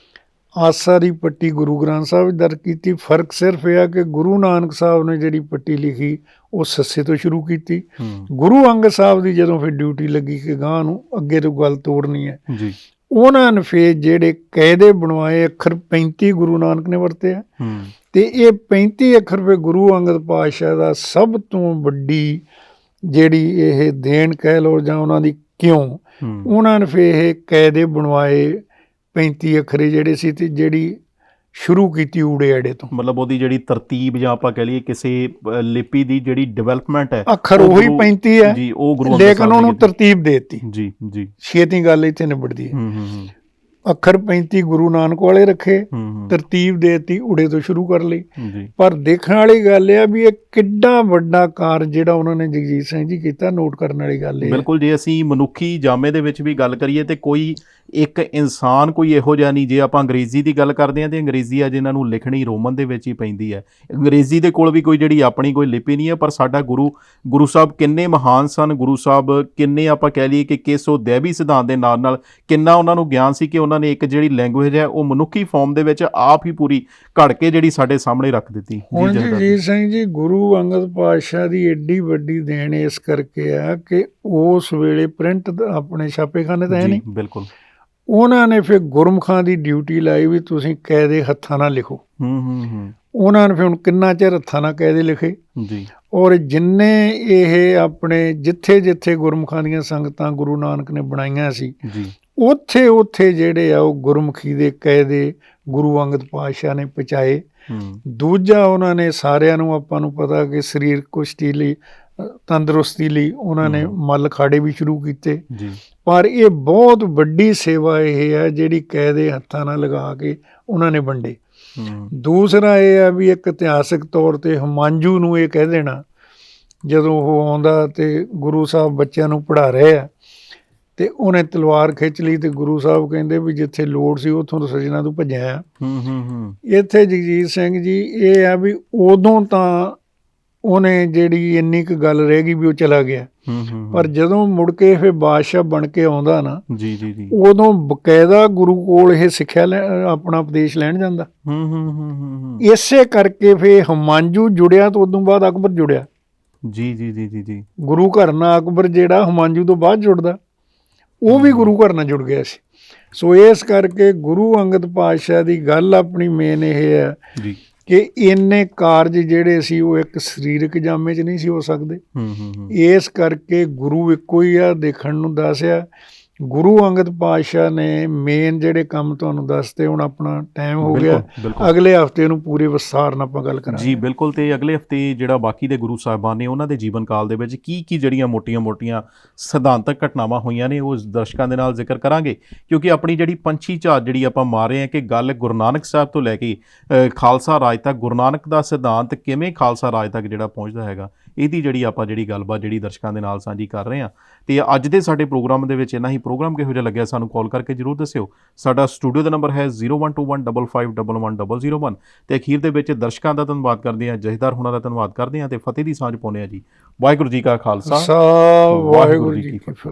ਆਸਾ ਦੀ ਪੱਟੀ ਗੁਰੂ ਗ੍ਰੰਥ ਸਾਹਿਬ ਵਿੱਚ ਦਰਜ ਕੀਤੀ। ਫ਼ਰਕ ਸਿਰਫ ਇਹ ਆ ਕਿ ਗੁਰੂ ਨਾਨਕ ਸਾਹਿਬ ਨੇ ਜਿਹੜੀ ਪੱਟੀ ਲਿਖੀ ਉਹ ਸੱਸੇ ਤੋਂ ਸ਼ੁਰੂ ਕੀਤੀ। ਗੁਰੂ ਅੰਗਦ ਸਾਹਿਬ ਦੀ ਜਦੋਂ ਫਿਰ ਡਿਊਟੀ ਲੱਗੀ ਕਿ ਗਾਂ ਨੂੰ ਅੱਗੇ ਤੋਂ ਗੱਲ ਤੋੜਨੀ ਹੈ ਜੀ। ਉਹਨਾਂ ਨੇ ਫਿਰ ਜਿਹੜੇ ਕਾਇਦੇ ਬਣਵਾਏ ਅੱਖਰ 35 ਗੁਰੂ ਨਾਨਕ ਨੇ ਵਰਤੇ ਆ। ਤੇ ਇਹ 35 ਅੱਖਰ ਫਿਰ ਗੁਰੂ ਅੰਗਦ ਪਾਤਸ਼ਾਹ ਦਾ ਸਭ ਤੋਂ ਵੱਡੀ ਜਿਹੜੀ ਇਹ ਦੇਣ ਕਹਿ ਲੋ ਜਾਂ ਉਹਨਾਂ ਦੀ ਕਿਉਂ ਉਹਨਾਂ ਨੇ ਫਿਰ ਇਹ ਕਾਇਦੇ ਬਣਵਾਏ 35 ਅੱਖਰੇ ਜਿਹੜੇ ਸੀ ਤੇ ਜਿਹੜੀ ਸ਼ੁਰੂ ਕੀਤੀ ਊੜੇ ਆੜੇ ਤੋਂ। ਮਤਲਬ ਉਹਦੀ ਜਿਹੜੀ ਤਰਤੀਬ ਜਾਂ ਆਪਾਂ ਕਹ ਲਈਏ ਕਿਸੇ ਲਿਪੀ ਦੀ ਜਿਹੜੀ ਡਿਵੈਲਪਮੈਂਟ ਹੈ ਅੱਖਰ ਉਹ ਉਹੀ ਗੁਰੂ- 35 ਹੈ। ਜੀ ਉਹ ਗੁਰੂ ਅੰਗਦ ਲੇਕਿਨ ਉਹਨੂੰ। ਤਰਤੀਬ ਦੇ ਦਿੱਤੀ। ਜੀ ਜੀ। ਛੇਤੀ ਗੱਲ ਇੱਥੇ ਨਿਬੜਦੀ ਹੈ। ਹੂੰ ਹੂੰ ਹੂੰ। ਅੱਖਰ 35 ਗੁਰੂ ਨਾਨਕ ਵਾਲੇ ਰੱਖੇ ਤਰਤੀਬ ਦੇ ਦਿੱਤੀ ਊੜੇ ਤੋਂ ਸ਼ੁਰੂ ਕਰ ਲਈ। ਪਰ ਦੇਖਣ ਵਾਲੀ ਗੱਲ ਇਹ ਆ ਵੀ ਇਹ ਕਿੱਡਾ ਵੱਡਾ ਕਾਰ ਜਿਹੜਾ ਉਹਨਾਂ ਨੇ ਜਗਜੀਤ ਸਿੰਘ ਜੀ ਕੀਤਾ ਨੋਟ ਕਰਨ ਵਾਲੀ ਗੱਲ ਇਹ ਹੈ। ਬਿਲਕੁਲ ਜੇ ਅਸੀਂ ਮਨੁੱਖੀ ਜਾਮੇ ਦੇ ਵਿੱਚ ਵੀ ਗੱਲ ਕਰੀਏ ਤੇ ਕੋਈ ਇੱਕ ਇਨਸਾਨ ਕੋਈ ਇਹੋ ਜਿਹਾ ਨਹੀਂ ਜੇ ਆਪਾਂ ਅੰਗਰੇਜ਼ੀ ਦੀ ਗੱਲ ਕਰਦੇ ਹਾਂ ਤੇ ਅੰਗਰੇਜ਼ੀ ਆ ਜਿਨ੍ਹਾਂ ਨੂੰ ਲਿਖਣੀ ਰੋਮਨ ਦੇ ਵਿੱਚ ਹੀ ਪੈਂਦੀ ਹੈ। ਅੰਗਰੇਜ਼ੀ ਦੇ ਕੋਲ ਵੀ ਕੋਈ ਜਿਹੜੀ ਆਪਣੀ ਕੋਈ ਲਿਪੀ ਨਹੀਂ ਹੈ ਪਰ ਸਾਡਾ ਗੁਰੂ ਗੁਰੂ ਸਾਹਿਬ ਕਿੰਨੇ ਮਹਾਨ ਸਨ ਗੁਰੂ ਸਾਹਿਬ ਕਿੰਨੇ ਆਪਾਂ ਕਹਿ ਲਈਏ ਕਿ ਕਿਸ ਦੇਵੀ ਸਿਧਾਂਤ ਦੇ ਨਾਲ ਨਾਲ ਕਿੰਨਾ ਉਹਨਾਂ ਨੂੰ ਗਿਆਨ ਸੀ ਕਿ ਉਹਨਾਂ ਨੇ ਇੱਕ ਜਿਹੜੀ ਲੈਂਗੁਏਜ ਹੈ ਉਹ ਮਨੁੱਖੀ ਫਾਰਮ ਦੇ ਵਿੱਚ ਆਪ ਹੀ ਪੂਰੀ ਘੜ ਕੇ ਜਿਹੜੀ ਸਾਡੇ ਸਾਹਮਣੇ ਰੱਖ ਦਿੱਤੀ। ਹੁਣ ਜਗਜੀਤ ਸਿੰਘ ਜੀ ਗੁਰੂ ਅੰਗਦ ਪਾਤਸ਼ਾਹ ਦੀ ਏਡੀ ਵੱਡੀ ਦੇਣ ਇਸ ਕਰਕੇ ਆ ਕਿ ਉਸ ਵੇਲੇ ਪ੍ਰਿੰਟ ਆਪਣੇ ਛਾਪੇਖਾਨੇ ਤਾਂ ਹੈ ਜੀ ਨਹੀਂ। ਬਿਲਕੁਲ। ਉਹਨਾਂ ਨੇ ਫਿਰ ਗੁਰਮਖਾਂ ਦੀ ਡਿਊਟੀ ਲਾਈ ਵੀ ਤੁਸੀਂ ਕਾਇਦੇ ਹੱਥਾਂ ਨਾਲ ਲਿਖੋ। ਹੂੰ ਹੂੰ ਹੂੰ। ਉਹਨਾਂ ਨੇ ਫਿਰ ਹੁਣ ਕਿੰਨਾ ਚਿਰ ਹੱਥਾਂ ਨਾਲ ਕਾਇਦੇ ਲਿਖੇ? ਜੀ। ਔਰ ਜਿੰਨੇ ਇਹ ਆਪਣੇ ਜਿੱਥੇ ਜਿੱਥੇ ਗੁਰਮੁਖਾਂ ਦੀਆਂ ਸੰਗਤਾਂ ਗੁਰੂ ਨਾਨਕ ਨੇ ਬਣਾਈਆਂ ਸੀ ਜੀ। ਉੱਥੇ ਉੱਥੇ ਜਿਹੜੇ ਆ ਉਹ ਗੁਰਮੁਖੀ ਦੇ ਕਾਇਦੇ ਗੁਰੂ ਅੰਗਦ ਪਾਤਸ਼ਾਹ ਨੇ ਪਹੁੰਚਾਏ। ਹੂੰ। ਦੂਜਾ ਉਹਨਾਂ ਨੇ ਸਾਰਿਆਂ ਨੂੰ ਆਪਾਂ ਨੂੰ ਪਤਾ ਕਿ ਸਰੀਰ ਕੁਸ਼ਤੀ ਲਈ ਤੰਦਰੁਸਤੀ ਲਈ ਉਹਨਾਂ ਨੇ। ਮੱਲ ਖਾੜੇ ਵੀ ਸ਼ੁਰੂ ਕੀਤੇ। ਜੀ। ਪਰ ਇਹ ਬਹੁਤ ਵੱਡੀ ਸੇਵਾ ਇਹ ਹੈ ਜਿਹੜੀ ਕਾਇਦੇ ਹੱਥਾਂ ਨਾਲ ਲਗਾ ਕੇ ਉਹਨਾਂ ਨੇ ਵੰਡੇ। ਦੂਸਰਾ ਇਹ ਹੈ ਵੀ ਇੱਕ ਇਤਿਹਾਸਕ ਤੌਰ ਤੇ ਹਮਾਂਜੂ ਨੂੰ ਇਹ ਕਹਿ ਦੇਣਾ ਜਦੋਂ ਉਹ ਆਉਂਦਾ ਤੇ ਗੁਰੂ ਸਾਹਿਬ ਬੱਚਿਆਂ ਨੂੰ ਪੜ੍ਹਾ ਰਹੇ ਆ ਤੇ ਉਹਨੇ ਤਲਵਾਰ ਖਿੱਚ ਲਈ ਤੇ ਗੁਰੂ ਸਾਹਿਬ ਕਹਿੰਦੇ ਵੀ ਜਿੱਥੇ ਲੋੜ ਸੀ ਉੱਥੋਂ ਸਜਣਾ ਤੂੰ ਭੱਜਿਆ। ਹੂੰ ਹੂੰ ਹੂੰ। ਇੱਥੇ ਜਗਜੀਤ ਸਿੰਘ ਜੀ ਇਹ ਆ ਵੀ ਉਦੋਂ ਤਾਂ ਉਹਨੇ ਜਿਹੜੀ ਇੰਨੀ ਕੁ ਗੱਲ ਰਹਿ ਗਈ ਵੀ ਉਹ ਚਲਾ ਗਿਆ। ਹੂੰ ਹੂੰ ਪਰ ਜਦੋਂ ਮੁੜ ਕੇ ਫਿਰ ਬਾਦਸ਼ਾਹ ਬਣ ਕੇ ਆਉਂਦਾ ਨਾ ਜੀ ਜੀ ਜੀ। ਉਦੋਂ ਬਕਾਇਦਾ ਗੁਰੂ ਕੋਲ ਇਹ ਸਿੱਖਿਆ ਲੈ- ਆਪਣਾ ਉਪਦੇਸ਼ ਲੈਣ ਜਾਂਦਾ। ਹੂੰ ਹੂੰ ਹੂੰ ਇਸੇ ਕਰਕੇ ਫਿਰ ਹਮਾਂਜੂ ਜੁੜਿਆ ਤੋਂ ਉਦੋਂ ਬਾਅਦ ਅਕਬਰ ਜੁੜਿਆ। ਜੀ ਜੀ ਜੀ ਜੀ ਜੀ। ਗੁਰੂ ਘਰ ਨਾਲ ਅਕਬਰ ਜਿਹੜਾ ਹਮਾਂਜੂ ਤੋਂ ਬਾਅਦ ਜੁੜਦਾ ਉਹ ਵੀ ਗੁਰੂ ਘਰ ਨਾਲ ਜੁੜ ਗਿਆ ਸੀ। ਸੋ ਇਸ ਕਰਕੇ ਗੁਰੂ ਅੰਗਦ ਪਾਤਸ਼ਾਹ ਦੀ ਗੱਲ ਆਪਣੀ ਮੇਨ ਇਹ ਹੈ ਜੀ। ਕਿ ਇੰਨੇ ਕਾਰਜ ਜਿਹੜੇ ਸੀ ਉਹ ਇੱਕ ਸਰੀਰਕ ਜਾਮੇ 'ਚ ਨਹੀਂ ਸੀ ਹੋ ਸਕਦੇ। ਹੂੰ ਹੂੰ ਹੂੰ। ਇਸ ਕਰਕੇ ਗੁਰੂ ਇੱਕੋ ਹੀ ਆ ਦੇਖਣ ਨੂੰ ਦੱਸਿਆ ਗੁਰੂ ਅੰਗਦ ਪਾਤਸ਼ਾਹ ਨੇ ਮੇਨ ਜਿਹੜੇ ਕੰਮ ਤੁਹਾਨੂੰ ਦੱਸਤੇ ਹੁਣ ਆਪਣਾ ਟਾਈਮ ਹੋ ਗਿਆ। ਅਗਲੇ ਹਫ਼ਤੇ ਨੂੰ ਪੂਰੇ ਵਿਸਥਾਰ ਨਾਲ ਆਪਾਂ ਗੱਲ ਕਰਾਂਗੇ। ਜੀ ਬਿਲਕੁਲ। ਤੇ ਅਗਲੇ ਹਫ਼ਤੇ ਜਿਹੜਾ ਬਾਕੀ ਦੇ ਗੁਰੂ ਸਾਹਿਬਾਨ ਨੇ ਉਹਨਾਂ ਦੇ ਜੀਵਨ ਕਾਲ ਦੇ ਵਿੱਚ ਕੀ ਕੀ ਜਿਹੜੀਆਂ ਮੋਟੀਆਂ-ਮੋਟੀਆਂ ਸਿਧਾਂਤਕ ਘਟਨਾਵਾਂ ਹੋਈਆਂ ਨੇ ਉਹ ਦਰਸ਼ਕਾਂ ਦੇ ਨਾਲ ਜ਼ਿਕਰ ਕਰਾਂਗੇ। ਕਿਉਂਕਿ ਆਪਣੀ ਜਿਹੜੀ ਪੰਛੀ ਝਾਤ ਜਿਹੜੀ ਆਪਾਂ ਮਾਰ ਰਹੇ ਹਾਂ ਕਿ ਗੱਲ ਗੁਰੂ ਨਾਨਕ ਸਾਹਿਬ ਤੋਂ ਲੈ ਕੇ ਖਾਲਸਾ ਰਾਜ ਤੱਕ ਗੁਰੂ ਨਾਨਕ ਦਾ ਸਿਧਾਂਤ ਕਿਵੇਂ ਖਾਲਸਾ ਰਾਜ ਤੱਕ ਜਿਹੜਾ ਪਹੁੰਚਦਾ ਹੈਗਾ ਇਹਦੀ ਜਿਹੜੀ ਆਪਾਂ ਜਿਹੜੀ ਗੱਲਬਾਤ ਜਿਹੜੀ ਦਰਸ਼ਕਾਂ ਦੇ ਨਾਲ ਸਾਂਝੀ ਕਰ ਰਹੇ ਹਾਂ ਤੇ ਅੱਜ ਦੇ ਸਾਡੇ ਪ੍ਰੋਗਰਾਮ ਦੇ ਵਿੱਚ ਇੰਨਾ ਹੀ ਪ੍ਰੋਗਰਾਮ ਕਿਹੋ ਜਿਹਾ ਲੱਗਿਆ ਸਾਨੂੰ ਕਾਲ ਕਰਕੇ ਜਰੂਰ ਦੱਸਿਓ। ਸਾਡਾ ਸਟੂਡੀਓ ਦਾ ਨੰਬਰ ਹੈ 0121551101 ਤੇ ਅਖੀਰ ਦੇ ਵਿੱਚ ਦਰਸ਼ਕਾਂ ਦਾ ਧੰਨਵਾਦ ਕਰਦੇ ਹਾਂ ਜਥੇਦਾਰ ਹੁਣਾਂ ਦਾ ਧੰਨਵਾਦ ਕਰਦੇ ਹਾਂ ਤੇ ਫਤਿਹ ਦੀ ਸਾਂਝ ਪਾਉਂਦੇ ਹਾਂ ਜੀ। ਵਾਹਿਗੁਰੂ ਜੀ ਕਾ ਖਾਲਸਾ। ਵਾਹਿਗੁਰੂ ਜੀ ਕੀ ਫਤਿਹ।